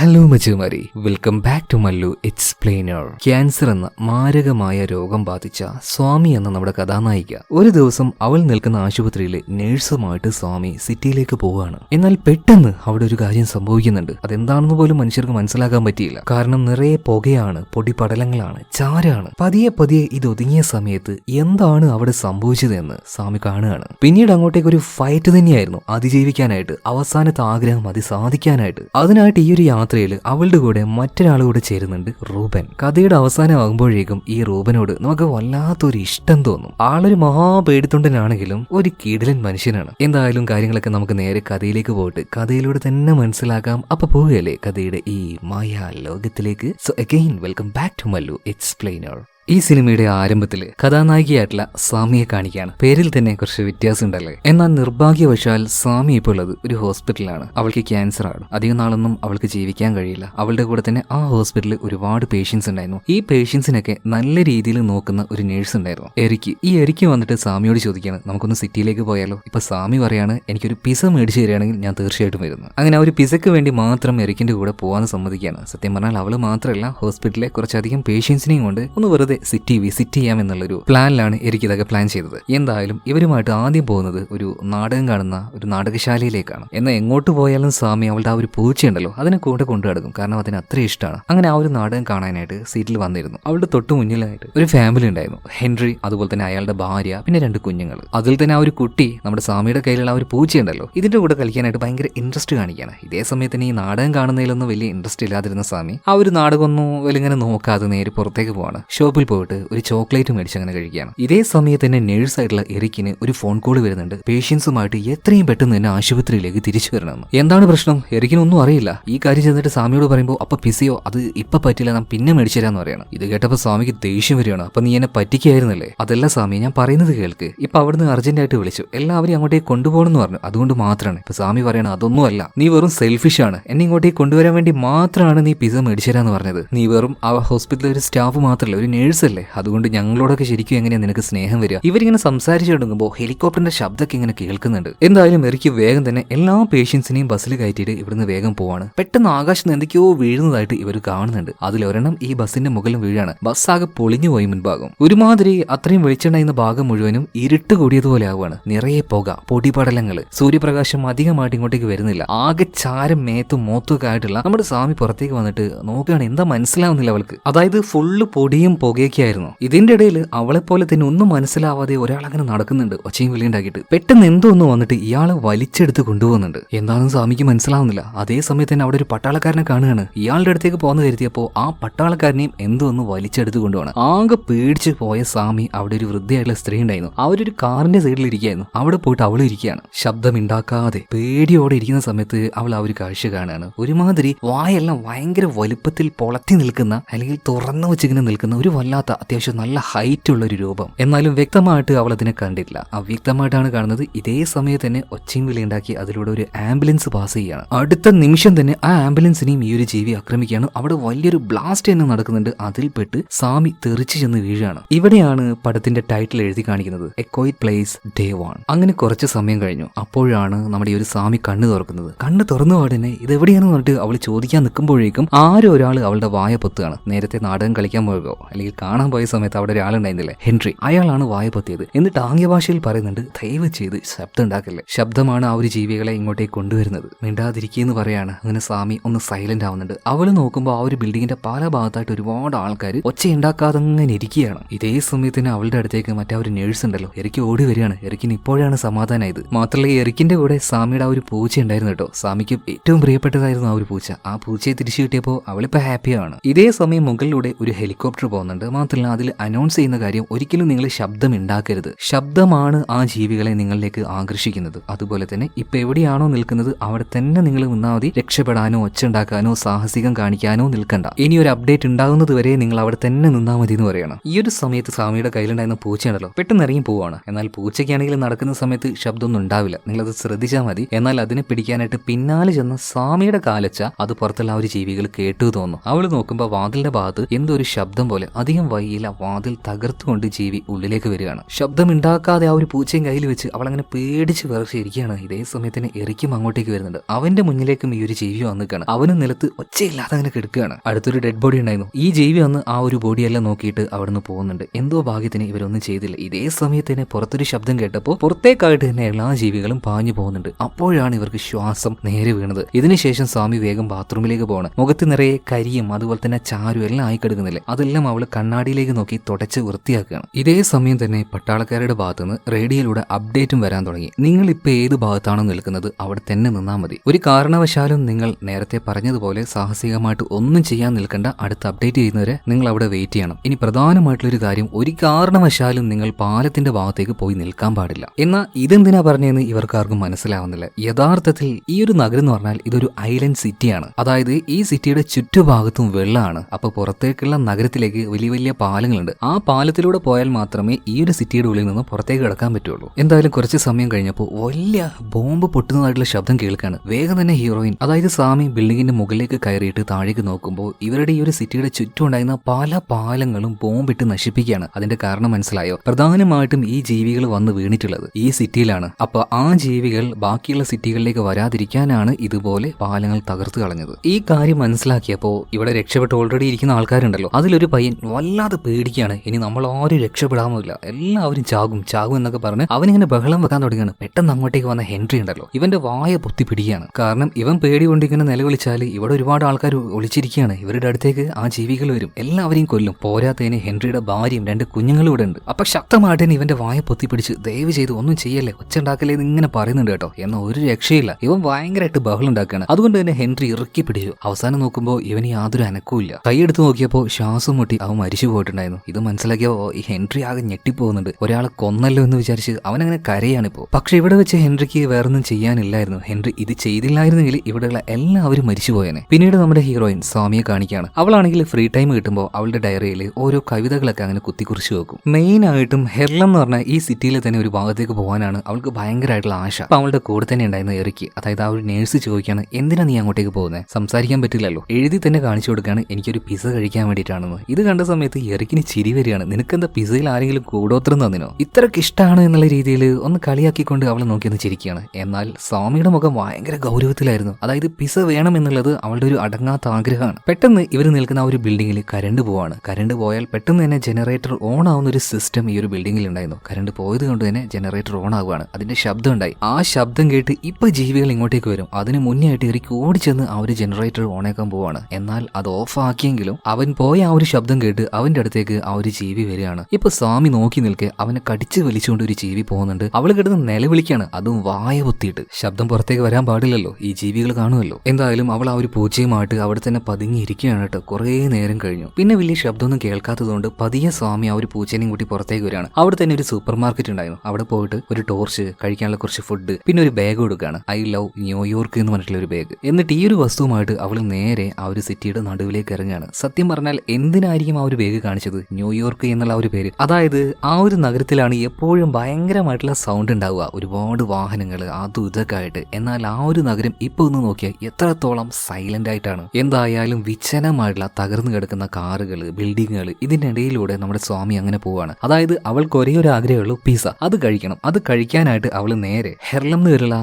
Hello മച്ചുമാരി welcome back to Mallu explainer cancer എന്ന മാരകമായ രോഗം ബാധിച്ച സ്വാമി എന്ന നമ്മുടെ കഥാനായിക ഒരു ദിവസം അവൾ നിൽക്കുന്ന ആശുപത്രിയിലെ നേഴ്സുമായിട്ട് സ്വാമി സിറ്റിയിലേക്ക് പോവുകയാണ് എന്നാൽ പെട്ടെന്ന് അവിടെ ഒരു കാര്യം സംഭവിക്കുന്നുണ്ട്. അതെന്താണെന്ന് പോലും മനുഷ്യർക്ക് മനസ്സിലാക്കാൻ പറ്റിയില്ല. കാരണം നിറയെ പുകയാണ് പൊടിപടലങ്ങളാണ് ചാരാണ്. പതിയെ പതിയെ ഇത് ഒതുങ്ങിയ സമയത്ത് എന്താണ് അവിടെ സംഭവിച്ചതെന്ന് സ്വാമി കാണുകയാണ്. പിന്നീട് അങ്ങോട്ടേക്ക് ഒരു ഫൈറ്റ് തന്നെയായിരുന്നു അതിജീവിക്കാനായിട്ട് അവസാനത്തെ ആഗ്രഹം അതി സാധിക്കാനായിട്ട്. അതിനായിട്ട് ഈ ഒരു യാത്രയിൽ അവളുടെ കൂടെ മറ്റൊരാൾ കൂടെ ചേരുന്നുണ്ട് റൂബൻ കഥയുടെ അവസാനമാകുമ്പോഴേക്കും ഈ റൂബനോട് നമുക്ക് വല്ലാത്തൊരു ഇഷ്ടം തോന്നും. ആളൊരു മഹാപേടിത്തൊണ്ടനാണെങ്കിലും ഒരു കീടലൻ മനുഷ്യനാണ്. എന്തായാലും കാര്യങ്ങളൊക്കെ നമുക്ക് നേരെ കഥയിലേക്ക് പോയിട്ട് കഥയിലൂടെ തന്നെ മനസ്സിലാക്കാം. അപ്പൊ പോവുകയല്ലേ കഥയുടെ ഈ മായാലോകത്തിലേക്ക് so again welcome back to Mallu explainer ഈ സിനിമയുടെ ആരംഭത്തിൽ കഥാനായികയായിട്ടുള്ള സ്വാമിയെ കാണിക്കുകയാണ്. പേരിൽ തന്നെ കുറച്ച് വ്യത്യാസം ഉണ്ടല്ലേ എന്നാൽ നിർഭാഗ്യവശാൽ സ്വാമി ഇപ്പോൾ ഉള്ളത് ഒരു ഹോസ്പിറ്റലാണ് അവൾക്ക് ക്യാൻസർ ആണ് അധികം നാളൊന്നും അവൾക്ക് ജീവിക്കാൻ കഴിയില്ല. അവളുടെ കൂടെ തന്നെ ആ ഹോസ്പിറ്റലിൽ ഒരുപാട് പേഷ്യൻസ് ഉണ്ടായിരുന്നു. ഈ പേഷ്യൻസിനൊക്കെ നല്ല രീതിയിൽ നോക്കുന്ന ഒരു നേഴ്സ് ഉണ്ടായിരുന്നു. എരിക്ക്. ഈ എരിക്ക് വന്നിട്ട് സ്വാമിയോട് ചോദിക്കുകയാണ് നമുക്കൊന്ന് സിറ്റിയിലേക്ക് പോയാലോ? ഇപ്പൊ സ്വാമി പറയാണ് എനിക്കൊരു പിസ മേടിച്ചു തരികയാണെങ്കിൽ ഞാൻ തീർച്ചയായിട്ടും വരുന്നു. അങ്ങനെ ആ ഒരു പിസയ്ക്ക് വേണ്ടി മാത്രം എരിക്കിന്റെ കൂടെ പോകാൻ സമ്മതിക്കുകയാണ്. സത്യം പറഞ്ഞാൽ അവൾ മാത്രമല്ല ഹോസ്പിറ്റലിലെ കുറച്ചധികം പേഷ്യൻസിനെയും കൊണ്ട് ഒന്ന് വെറുതെ സിറ്റി വിസിറ്റ് ചെയ്യാം എന്നുള്ളൊരു പ്ലാനിലാണ് എനിക്ക് ഇതൊക്കെ പ്ലാൻ ചെയ്തത്. എന്തായാലും ഇവരുമായിട്ട് ആദ്യം പോകുന്നത് ഒരു നാടകം കാണുന്ന ഒരു നാടകശാലയിലേക്കാണ്. എന്നാൽ എങ്ങോട്ട് പോയാലും സ്വാമി അവളുടെ ആ ഒരു പൂച്ചയുണ്ടല്ലോ അതിനെ കൂടെ കൊണ്ടു കിടക്കും കാരണം അതിന് അത്ര ഇഷ്ടമാണ്. അങ്ങനെ ആ ഒരു നാടകം കാണാനായിട്ട് സീറ്റിൽ വന്നിരുന്നു. അവളുടെ തൊട്ട് മുന്നിലായിട്ട് ഒരു ഫാമിലി ഉണ്ടായിരുന്നു. ഹെൻറി അതുപോലെ തന്നെ അയാളുടെ ഭാര്യ പിന്നെ രണ്ട് കുഞ്ഞുങ്ങൾ. അതിൽ തന്നെ ആ ഒരു കുട്ടി നമ്മുടെ സ്വാമിയുടെ കയ്യിലുള്ള ആ ഒരു പൂച്ചയുണ്ടല്ലോ ഇതിന്റെ കൂടെ കളിക്കാനായിട്ട് ഭയങ്കര ഇൻട്രസ്റ്റ് കാണിക്കുകയാണ്. ഇതേ സമയത്തിന് ഈ നാടകം കാണുന്നതിലൊന്നും വലിയ ഇൻട്രസ്റ്റ് ഇല്ലാതിരുന്ന സ്വാമി ആ ഒരു നാടകമൊന്നും വലിങ്ങനെ നോക്കാതെ നേരെ പുറത്തേക്ക് പോവാണ്. ഷോപ്പിൽ പോയിട്ട് ഒരു ചോക്ലേറ്റ് മേടിച്ച് അങ്ങനെ കഴിക്കുകയാണ്. ഇതേ സമയത്ത് തന്നെ നേഴ്സായിട്ടുള്ള എറിക്കിന് ഒരു ഫോൺ കോൾ വരുന്നുണ്ട്. പേഷ്യൻസുമായിട്ട് എത്രയും പെട്ടെന്ന് തന്നെ ആശുപത്രിയിലേക്ക് തിരിച്ചു വരണമെന്ന്. എന്താണ് പ്രശ്നം? എറിക്കിനൊന്നും അറിയില്ല. ഈ കാര്യം ചെന്നിട്ട് സ്വാമിയോട് പറയുമ്പോൾ അപ്പൊ പിസിയോ? അത് ഇപ്പൊ പറ്റില്ല നാം പിന്നെ മേടിച്ചു തരാന്ന് പറയണം. ഇത് കേട്ടപ്പോൾ സ്വാമിക്ക് ദേഷ്യം വരികയാണ്. അപ്പൊ നീ എന്നെ പറ്റിക്കായിരുന്നല്ലേ? അതല്ല സ്വാമി ഞാൻ പറയുന്നത് കേൾക്ക്. ഇപ്പൊ അവിടുന്ന് അർജന്റായിട്ട് വിളിച്ചു. എല്ലാവരും അങ്ങോട്ടേക്ക് കൊണ്ടുപോകണം എന്ന് പറഞ്ഞു. അതുകൊണ്ട് മാത്രമാണ് ഇപ്പൊ സ്വാമി പറയണം അതൊന്നും അല്ല. നീ വെറും സെൽഫിഷ് ആണ്. എന്നെ ഇങ്ങോട്ടേക്ക് കൊണ്ടുവരാൻ വേണ്ടി മാത്രമാണ് നീ പിസ മേടിച്ചു തരാന്ന് പറഞ്ഞത്. നീ വെറും ആ ഹോസ്പിറ്റലിലെ ഒരു സ്റ്റാഫ് മാത്രമല്ല ഒരു നേഴ്സ് അല്ലേ? അതുകൊണ്ട് ഞങ്ങളോടൊക്കെ ശരിക്കും എങ്ങനെയാ നിനക്ക് സ്നേഹം വരിക? ഇവരിങ്ങനെ സംസാരിച്ചു തുടങ്ങുമ്പോൾ ഹെലികോപ്റ്ററിന്റെ ശബ്ദമൊക്കെ ഇങ്ങനെ കേൾക്കുന്നുണ്ട്. എന്തായാലും എറിക്ക് വേഗം തന്നെ എല്ലാ പേഷ്യൻസിനെയും ബസ്സിൽ കയറ്റിയിട്ട് ഇവിടുന്ന് വേഗം പോവാണ്. പെട്ടെന്ന് ആകാശത്ത് എന്തൊക്കെയോ വീഴുന്നതായിട്ട് ഇവർ കാണുന്നുണ്ട്. അതിലൊരെണ്ണം ഈ ബസ്സിന്റെ മുകളിൽ വീഴാണ്. ബസ് ആകെ പൊളിഞ്ഞു പോയി മുൻഭാഗം. ഒരുമാതിരി അത്രയും വെളിച്ചെണ്ണയുന്ന ഭാഗം മുഴുവനും ഇരുട്ട് കൂടിയതുപോലെ ആവുകയാണ്. നിറയെ പുക പൊടിപടലങ്ങൾ സൂര്യപ്രകാശം അധികമായിട്ട് ഇങ്ങോട്ടേക്ക് വരുന്നില്ല. ആകെ ചാരം മേത്തും മോത്തും ആയിട്ടുള്ള നമ്മുടെ സ്വാമി പുറത്തേക്ക് വന്നിട്ട് നോക്കുകയാണ് എന്താ മനസ്സിലാവുന്നില്ല അവൾക്ക്. അതായത് ഫുള്ള് പൊടിയും പുകയൊക്കെ ആയിരുന്നു ഇതിന്റെ ഇടയിൽ അവളെ പോലെ തന്നെ ഒന്നും മനസ്സിലാവാതെ ഒരാൾ അങ്ങനെ നടക്കുന്നുണ്ട്. ഒച്ചയും വിളിയുണ്ടാക്കിയിട്ട് പെട്ടെന്ന് എന്തോ ഒന്ന് വന്നിട്ട് ഇയാളെ വലിച്ചെടുത്ത് കൊണ്ടുപോകുന്നുണ്ട്. എന്താണെന്ന് സ്വാമിക്ക് മനസ്സിലാവുന്നില്ല. അതേ സമയത്ത് തന്നെ അവിടെ ഒരു പട്ടാളക്കാരനെ കാണുകയാണ്. ഇയാളുടെ അടുത്തേക്ക് പോകുന്ന കരുതിയപ്പോൾ ആ പട്ടാളക്കാരനെയും എന്തോ ഒന്ന് വലിച്ചെടുത്ത് കൊണ്ടുപോകണം. ആകെ പേടിച്ച് പോയ സ്വാമി അവിടെ ഒരു വൃദ്ധയായിട്ടുള്ള സ്ത്രീ ഉണ്ടായിരുന്നു. അവരൊരു കാറിന്റെ സൈഡിൽ ഇരിക്കുകയായിരുന്നു. അവിടെ പോയിട്ട് അവൾ ഇരിക്കുകയാണ്. ശബ്ദമുണ്ടാക്കാതെ പേടിയോടെ ഇരിക്കുന്ന സമയത്ത് അവൾ ആ ഒരു കാഴ്ച കാണുകയാണ്. ഒരുമാതിരി വായെല്ലാം ഭയങ്കര വലുപ്പത്തിൽ പൊളത്തി നിൽക്കുന്ന അല്ലെങ്കിൽ തുറന്നു വെച്ചിങ്ങനെ നിൽക്കുന്ന ഒരു വല്ലാത്ത അത്യാവശ്യം നല്ല ഹൈറ്റ് ഉള്ളൊരു രൂപം. എന്നാലും വ്യക്തമായിട്ട് അവൾ അതിനെ കണ്ടില്ല. അവ്യക്തമായിട്ടാണ് കാണുന്നത് ഇതേ സമയത്ത് തന്നെ ഒച്ചയും വിലയുണ്ടാക്കി അതിലൂടെ ഒരു ആംബുലൻസ് പാസ് ചെയ്യുകയാണ് അടുത്ത നിമിഷം തന്നെ ആ ആംബുലൻസിനെയും ഈ ഒരു ജീവി ആക്രമിക്കുകയാണ്. അവിടെ വലിയൊരു ബ്ലാസ്റ്റ് തന്നെ നടക്കുന്നുണ്ട്. അതിൽപ്പെട്ട് സാമി തെറിച്ചു ചെന്ന് വീഴുകയാണ്. ഇവിടെയാണ് പടത്തിന്റെ ടൈറ്റിൽ എഴുതി കാണിക്കുന്നത്. A quiet place day one അങ്ങനെ കുറച്ച് സമയം കഴിഞ്ഞു. അപ്പോഴാണ് നമ്മുടെ ഈ ഒരു സാമി കണ്ണ് തുറക്കുന്നത്. കണ്ണ് തുറന്നു പാടിനെ ഇത് എവിടെയാണെന്ന് പറഞ്ഞിട്ട് അവൾ ചോദിക്കാൻ നിൽക്കുമ്പോഴേക്കും ആരോ ഒരാൾ അവളുടെ വായ പൊത്തുകയാണ്. നേരത്തെ നാടകം കളിക്കാൻ പോയോ അല്ലെങ്കിൽ കാണാൻ പോയ സമയത്ത് അവിടെ ഒരാളുണ്ടായിരുന്നില്ലേ ഹെൻറി. അയാളാണ് വായ പൊത്തിയത്. എന്നിട്ട് ആംഗ്യ ഭാഷയിൽ പറയുന്നുണ്ട് ദയവ് ചെയ്ത് ശബ്ദം ഉണ്ടാക്കല്ലേ. ശബ്ദമാണ് ആ ഒരു ജീവികളെ ഇങ്ങോട്ടേക്ക് കൊണ്ടുവരുന്നത്. മിണ്ടാതിരിക്കുകയെന്ന് പറയാണ്. അങ്ങനെ സ്വാമി ഒന്ന് സൈലന്റ് ആവുന്നുണ്ട്. അവൾ നോക്കുമ്പോൾ ആ ഒരു ബിൽഡിങ്ങിന്റെ പല ഭാഗത്തായിട്ട് ഒരുപാട് ആൾക്കാർ ഒച്ച ഉണ്ടാക്കാതെ അങ്ങനെ ഇരിക്കുകയാണ്. ഇതേ സമയത്തിന് അവളുടെ അടുത്തേക്ക് മറ്റേ ഒരു നേഴ്സ് ഉണ്ടല്ലോ. എറിക്ക് ഓടി വരികയാണ്. എറിക്കിന് ഇപ്പോഴാണ് സമാധാനമായത് മാത്രമല്ല ഈ എറിക്കിന്റെ കൂടെ സ്വാമിയുടെ ആ ഒരു പൂച്ച ഉണ്ടായിരുന്നു കേട്ടോ. സ്വാമിക്ക് ഏറ്റവും പ്രിയപ്പെട്ടതായിരുന്നു ആ ഒരു പൂച്ച. ആ പൂച്ചയെ തിരിച്ചു കിട്ടിയപ്പോൾ അവളിപ്പോ ഹാപ്പിയാണ്. ഇതേ സമയം മുകളിലൂടെ ഒരു ഹെലികോപ്റ്റർ പോകുന്നുണ്ട്. മാത്രമല്ല അതിൽ അനൗൺസ് ചെയ്യുന്ന കാര്യം ഒരിക്കലും നിങ്ങൾ ശബ്ദം ഉണ്ടാക്കരുത് ശബ്ദമാണ് ആ ജീവികളെ നിങ്ങളിലേക്ക് ആകർഷിക്കുന്നത്. അതുപോലെ തന്നെ ഇപ്പൊ എവിടെയാണോ നിൽക്കുന്നത് അവിടെ തന്നെ നിങ്ങൾ നിന്നാൽ മതി. രക്ഷപ്പെടാനോ ഒച്ച ഉണ്ടാക്കാനോ സാഹസികം കാണിക്കാനോ നിൽക്കണ്ട. ഇനി ഒരു അപ്ഡേറ്റ് ഉണ്ടാകുന്നത് വരെ നിങ്ങൾ അവിടെ തന്നെ നിന്നാൽ മതി എന്ന് പറയണം. ഈ ഒരു സമയത്ത് സ്വാമിയുടെ കയ്യിലുണ്ടായിരുന്ന പൂച്ചയുണ്ടല്ലോ. പെട്ടെന്ന് ഇറങ്ങി പോവാണ്. എന്നാൽ പൂച്ചയ്ക്കാണെങ്കിൽ നടക്കുന്ന സമയത്ത് ശബ്ദമൊന്നും ഉണ്ടാവില്ല. നിങ്ങളത് ശ്രദ്ധിച്ചാൽ മതി. എന്നാൽ അതിനെ പിടിക്കാനായിട്ട് പിന്നാലെ ചെന്ന സ്വാമിയുടെ കാലച്ച അത് പുറത്തുള്ള ആ ഒരു ജീവികൾ കേട്ടു തോന്നുന്നു. അവൾ നോക്കുമ്പോൾ വാതിലിന്റെ ഭാഗത്ത് എന്തോ ഒരു ശബ്ദം പോലെ അധികം അറിയാൻ വയ്യില്ല വാതിൽ തകർത്തുകൊണ്ട് ജീവി ഉള്ളിലേക്ക് വരികയാണ്. ശബ്ദമുണ്ടാക്കാതെ ആ ഒരു പൂച്ചയും കയ്യിൽ വെച്ച് അവൾ അങ്ങനെ പേടിച്ച് വിറച്ചിരിക്കുകയാണ് ഇതേ സമയത്തിന് എറിക്കും അങ്ങോട്ടേക്ക് വരുന്നുണ്ട്. അവന്റെ മുന്നിലേക്കും ഈ ഒരു ജീവി വന്ന് അവനും നിലത്ത് ഒച്ചയില്ലാതെ അങ്ങനെ കിടക്കുകയാണ്. അടുത്തൊരു ഡെഡ് ബോഡി ഉണ്ടായിരുന്നു. ഈ ജീവി വന്ന് ആ ഒരു ബോഡിയെല്ലാം നോക്കിയിട്ട് അവിടുന്ന് പോകുന്നുണ്ട്. എന്തോ ഭാഗ്യത്തിന് ഇവരൊന്നും ചെയ്തില്ല. ഇതേ സമയത്തിന് പുറത്തൊരു ശബ്ദം കേട്ടപ്പോൾ പുറത്തേക്കായിട്ട് തന്നെ എല്ലാ ജീവികളും പാഞ്ഞു പോകുന്നുണ്ട്. അപ്പോഴാണ് ഇവർക്ക് ശ്വാസം നേരെ വീണത്. ഇതിനുശേഷം സ്വാമി വേഗം ബാത്റൂമിലേക്ക് പോകണം മുഖത്ത് നിറയെ കരിയും അതുപോലെ തന്നെ ചാരും എല്ലാം ആയി കിടക്കുന്നില്ലേ അതെല്ലാം അവൾ കണ്ണാടിയിലേക്ക് നോക്കി തുടച്ച് വൃത്തിയാക്കുകയാണ്. ഇതേ സമയം തന്നെ പട്ടാളക്കാരുടെ ഭാഗത്തുനിന്ന് റേഡിയോയിലൂടെ അപ്ഡേറ്റും വരാൻ തുടങ്ങി. നിങ്ങൾ ഇപ്പോൾ ഏത് ഭാഗത്താണോ നിൽക്കുന്നത് അവിടെ തന്നെ നിന്നാൽ മതി. ഒരു കാരണവശാലും നിങ്ങൾ നേരത്തെ പറഞ്ഞതുപോലെ സാഹസികമായിട്ട് ഒന്നും ചെയ്യാൻ നിൽക്കേണ്ട. അടുത്ത അപ്ഡേറ്റ് ചെയ്യുന്നവരെ നിങ്ങൾ അവിടെ വെയിറ്റ് ചെയ്യണം. ഇനി പ്രധാനമായിട്ടുള്ളൊരു കാര്യം ഒരു കാരണവശാലും നിങ്ങൾ പാലത്തിന്റെ ഭാഗത്തേക്ക് പോയി നിൽക്കാൻ പാടില്ല. എന്നാൽ ഇതെന്തിനാ പറഞ്ഞതെന്ന് ഇവർക്കാർക്കും മനസ്സിലാവുന്നില്ല. യഥാർത്ഥത്തിൽ ഈ ഒരു നഗരം എന്ന് പറഞ്ഞാൽ ഇതൊരു ഐലൻഡ് സിറ്റിയാണ്. അതായത് ഈ സിറ്റിയുടെ ചുറ്റുഭാഗത്തും വെള്ളമാണ്. അപ്പോൾ പുറത്തേക്കുള്ള നഗരത്തിലേക്ക് വലിയ വലിയ പാലങ്ങളുണ്ട്. ആ പാലത്തിലൂടെ പോയാൽ മാത്രമേ ഈ ഒരു സിറ്റിയുടെ ഉള്ളിൽ നിന്ന് പുറത്തേക്ക് കിടക്കാൻ പറ്റുള്ളൂ. എന്തായാലും കുറച്ച് സമയം കഴിഞ്ഞപ്പോൾ വലിയ ബോംബ് പൊട്ടുന്നതായിട്ടുള്ള ശബ്ദം കേൾക്കാണ്. വേഗം തന്നെ ഹീറോയിൻ അതായത് സ്വാമി ബിൽഡിങ്ങിന്റെ മുകളിലേക്ക് കയറിയിട്ട് താഴേക്ക് നോക്കുമ്പോൾ ഇവരുടെ ഈ ഒരു സിറ്റിയുടെ ചുറ്റും ഉണ്ടായിരുന്ന പല പാലങ്ങളും ബോംബിട്ട് നശിപ്പിക്കുകയാണ്. അതിന്റെ കാരണം മനസ്സിലായോ? പ്രധാനമായിട്ടും ഈ ജീവികൾ വന്ന് വീണിട്ടുള്ളത് ഈ സിറ്റിയിലാണ്. അപ്പൊ ആ ജീവികൾ ബാക്കിയുള്ള സിറ്റികളിലേക്ക് വരാതിരിക്കാനാണ് ഇതുപോലെ പാലങ്ങൾ തകർത്ത് കളഞ്ഞത്. ഈ കാര്യം മനസ്സിലാക്കിയപ്പോൾ ഇവിടെ രക്ഷപ്പെട്ട് ഓൾറെഡി ഇരിക്കുന്ന ആൾക്കാരുണ്ടല്ലോ. അതിലൊരു പയ്യൻ വല്ലാതെ പേടിക്കുകയാണ്. ഇനി നമ്മൾ ആരും രക്ഷപ്പെടാമില്ല എല്ലാവരും ചാകും ചാകും എന്നൊക്കെ പറഞ്ഞ് അവനിങ്ങനെ ബഹളം വെക്കാൻ തുടങ്ങിയാണ് പെട്ടെന്ന് അങ്ങോട്ടേക്ക് വന്ന ഹെൻറി ഉണ്ടല്ലോ. ഇവന്റെ വായ പൊത്തി പിടിക്കുകയാണ്. കാരണം ഇവൻ പേടി കൊണ്ട് ഇങ്ങനെ നിലവിളിച്ചാൽ ഇവിടെ ഒരുപാട് ആൾക്കാർ ഒളിച്ചിരിക്കുകയാണ്. ഇവരുടെ അടുത്തേക്ക് ആ ജീവികൾ വരും. എല്ലാവരെയും കൊല്ലും. പോരാത്തതിന് ഹെൻറിയുടെ ഭാര്യയും രണ്ട് കുഞ്ഞുങ്ങളും ഇവിടെ ഉണ്ട്. അപ്പൊ ശക്തമായിട്ട് തന്നെ ഇവന്റെ വായ പൊത്തി പിടിച്ച് ദയവ് ചെയ്ത് ഒന്നും ചെയ്യല്ലേ. ഒച്ച ഉണ്ടാക്കലേ ഇങ്ങനെ പറയുന്നുണ്ട് കേട്ടോ. എന്ന ഒരു രക്ഷയില്ല. ഇവൻ ഭയങ്കരമായിട്ട് ബഹളം ഉണ്ടാക്കുകയാണ്. അതുകൊണ്ട് തന്നെ ഹെൻറി ഇറക്കി പിടിച്ചു. അവസാനം നോക്കുമ്പോൾ ഇവന് യാതൊരു അനക്കവും ഇല്ല കൈയെടുത്ത് നോക്കിയപ്പോൾ ശ്വാസം മുട്ടി അവൻ മരിച്ചു പോയിട്ടുണ്ടായിരുന്നു. ഇത് മനസ്സിലാക്കിയപ്പോൾ ഈ ഹെൻറി ആകെ ഞെട്ടിപ്പോകുന്നുണ്ട്. ഒരാളെ കൊന്നല്ലോ എന്ന് വിചാരിച്ച് അവനങ്ങനെ കരയാണിപ്പോൾ പക്ഷെ ഇവിടെ വെച്ച് ഹെൻറിക്ക് വേറൊന്നും ചെയ്യാനില്ലായിരുന്നു. ഹെൻറി ഇത് ചെയ്തില്ലായിരുന്നെങ്കിൽ ഇവിടെയുള്ള എല്ലാവരും മരിച്ചു പോയേനെ. പിന്നീട് നമ്മുടെ ഹീറോയിൻ സ്വാമിയെ കാണിക്കുകയാണ് അവളാണെങ്കിൽ ഫ്രീ ടൈം കിട്ടുമ്പോൾ അവളുടെ ഡയറിയിൽ ഓരോ കവിതകളൊക്കെ അങ്ങനെ കുത്തിക്കുറിച്ച് വെക്കും. മെയിൻ ആയിട്ടും ഹെർലം എന്ന് പറഞ്ഞാൽ ഈ സിറ്റിയിലെ തന്നെ ഒരു ഭാഗത്തേക്ക് പോകാനാണ് അവൾക്ക് ഭയങ്കരമായിട്ടുള്ള ആശ. അപ്പൊ അവളുടെ കൂടെ തന്നെ ഉണ്ടായിരുന്ന എറിക്ക്. അതായത് ആ ഒരു നേഴ്സ് ചോദിക്കുകയാണ് എന്തിനാ നീ അങ്ങോട്ടേക്ക് പോകുന്നത് സംസാരിക്കാൻ പറ്റില്ലല്ലോ. എഴുതി തന്നെ കാണിച്ചു കൊടുക്കുകയാണ്. എനിക്കൊരു പിസ കഴിക്കാൻ വേണ്ടിയിട്ടാണെന്ന്. ഇത് കണ്ട സമയത്ത് എറിക്കിന് ചിരി വരികയാണ്. നിനക്കെന്താ പിസയിൽ ആരെങ്കിലും കൂടോത്രം തന്നിനോ? ഇത്രക്ക് ഇഷ്ടമാണ് എന്നുള്ള രീതിയിൽ ഒന്ന് കളിയാക്കിക്കൊണ്ട് അവളെ നോക്കി ഒന്ന് ചിരിക്കുകയാണ്. എന്നാൽ സ്വാമിയുടെ മുഖം ഭയങ്കര ഗൗരവത്തിലായിരുന്നു. അതായത് പിസ വേണം എന്നുള്ളത് അവളുടെ ഒരു അടങ്ങാത്ത ആഗ്രഹമാണ്. പെട്ടെന്ന് ഇവർ നിൽക്കുന്ന ആ ഒരു ബിൽഡിങ്ങിൽ കരണ്ട് പോവാണ്. കരണ്ട് പോയാൽ പെട്ടെന്ന് തന്നെ ജനറേറ്റർ ഓൺ ആവുന്ന ഒരു സിസ്റ്റം ഈ ഒരു ബിൽഡിങ്ങിൽ ഉണ്ടായിരുന്നു. കരണ്ട് പോയത് കൊണ്ട് തന്നെ ജനറേറ്റർ ഓൺ ആവുകയാണ്. അതിന്റെ ശബ്ദം ഉണ്ടായി. ആ ശബ്ദം കേട്ട് ഇപ്പൊ ജീവികൾ ഇങ്ങോട്ടേക്ക് വരും. അതിന് മുന്നേ ആയിട്ട് ഇവർക്ക് ഓടിച്ചെന്ന് ആ ഒരു ജനറേറ്റർ ഓണാക്കാൻ പോവാണ്. എന്നാൽ അത് ഓഫ് ആക്കിയെങ്കിലും അവൻ പോയ ആ ഒരു ശബ്ദം കേട്ട് അവന്റെ അടുത്തേക്ക് ആ ഒരു ജീവി വരികയാണ്. ഇപ്പൊ സ്വാമി നോക്കി നിൽക്കെ അവനെ കടിച്ചു വലിച്ചുകൊണ്ട് ഒരു ജീവി പോകുന്നുണ്ട്. അവൾ കിടന്ന് നിലവിളിക്കാണ്. അതും വായ പൊത്തിയിട്ട്. ശബ്ദം പുറത്തേക്ക് വരാൻ പാടില്ലല്ലോ. ഈ ജീവികൾ കാണുമല്ലോ. എന്തായാലും അവൾ ആ ഒരു പൂച്ചയുമായിട്ട് അവിടെ തന്നെ പതുങ്ങിയിരിക്കുകയാണ് കേട്ടോ. കുറേ നേരം കഴിഞ്ഞു. പിന്നെ വലിയ ശബ്ദമൊന്നും കേൾക്കാത്തതുകൊണ്ട് പതിയെ സ്വാമി ആ ഒരു പൂച്ചേനെയും കൂട്ടി പുറത്തേക്ക് വരികയാണ്. അവിടെ തന്നെ ഒരു സൂപ്പർ മാർക്കറ്റ് ഉണ്ടായിരുന്നു. അവിടെ പോയിട്ട് ഒരു ടോർച്ച് കഴിക്കാനുള്ള കുറച്ച് ഫുഡ് പിന്നെ ഒരു ബാഗ് കൊടുക്കുകയാണ്. ഐ ലവ് ന്യൂയോർക്ക് എന്ന് പറഞ്ഞിട്ടുള്ള ഒരു ബാഗ് എന്നിട്ട് ഈ ഒരു വസ്തുവുമായിട്ട് അവൾ നേരെ ആ ഒരു സിറ്റിയുടെ നടുവിലേക്ക് ഇറങ്ങുകയാണ്. സത്യം പറഞ്ഞാൽ എന്തിനായിരിക്കും ആ ഒരു ബാഗ് കാണിച്ചത് ന്യൂയോർക്ക് എന്നുള്ള ഒരു പേര്. അതായത് ആ ഒരു നഗരത്തിലാണ് എപ്പോഴും ഭയങ്കരമായിട്ടുള്ള സൗണ്ട് ഉണ്ടാവുക. ഒരുപാട് വാഹനങ്ങൾ അതും ഇതൊക്കെ ആയിട്ട് എന്നാൽ ആ ഒരു നഗരം ഇപ്പൊ ഒന്ന് നോക്കിയാൽ എത്രത്തോളം സൈലന്റ് ആയിട്ടാണ്. എന്തായാലും വിച്ഛനമായിട്ടുള്ള തകർന്നു കിടക്കുന്ന കാറുകൾ ബിൽഡിങ്ങുകൾ ഇതിന്റെ ഇടയിലൂടെ നമ്മുടെ സ്വാമി അങ്ങനെ പോവാണ്. അതായത് അവൾക്ക് ഒരേ ഒരു ആഗ്രഹമുള്ളൂ പിസ അത് കഴിക്കണം. അത് കഴിക്കാനായിട്ട് അവൾ നേരെ ഹെർലം എന്ന് വരുള്ള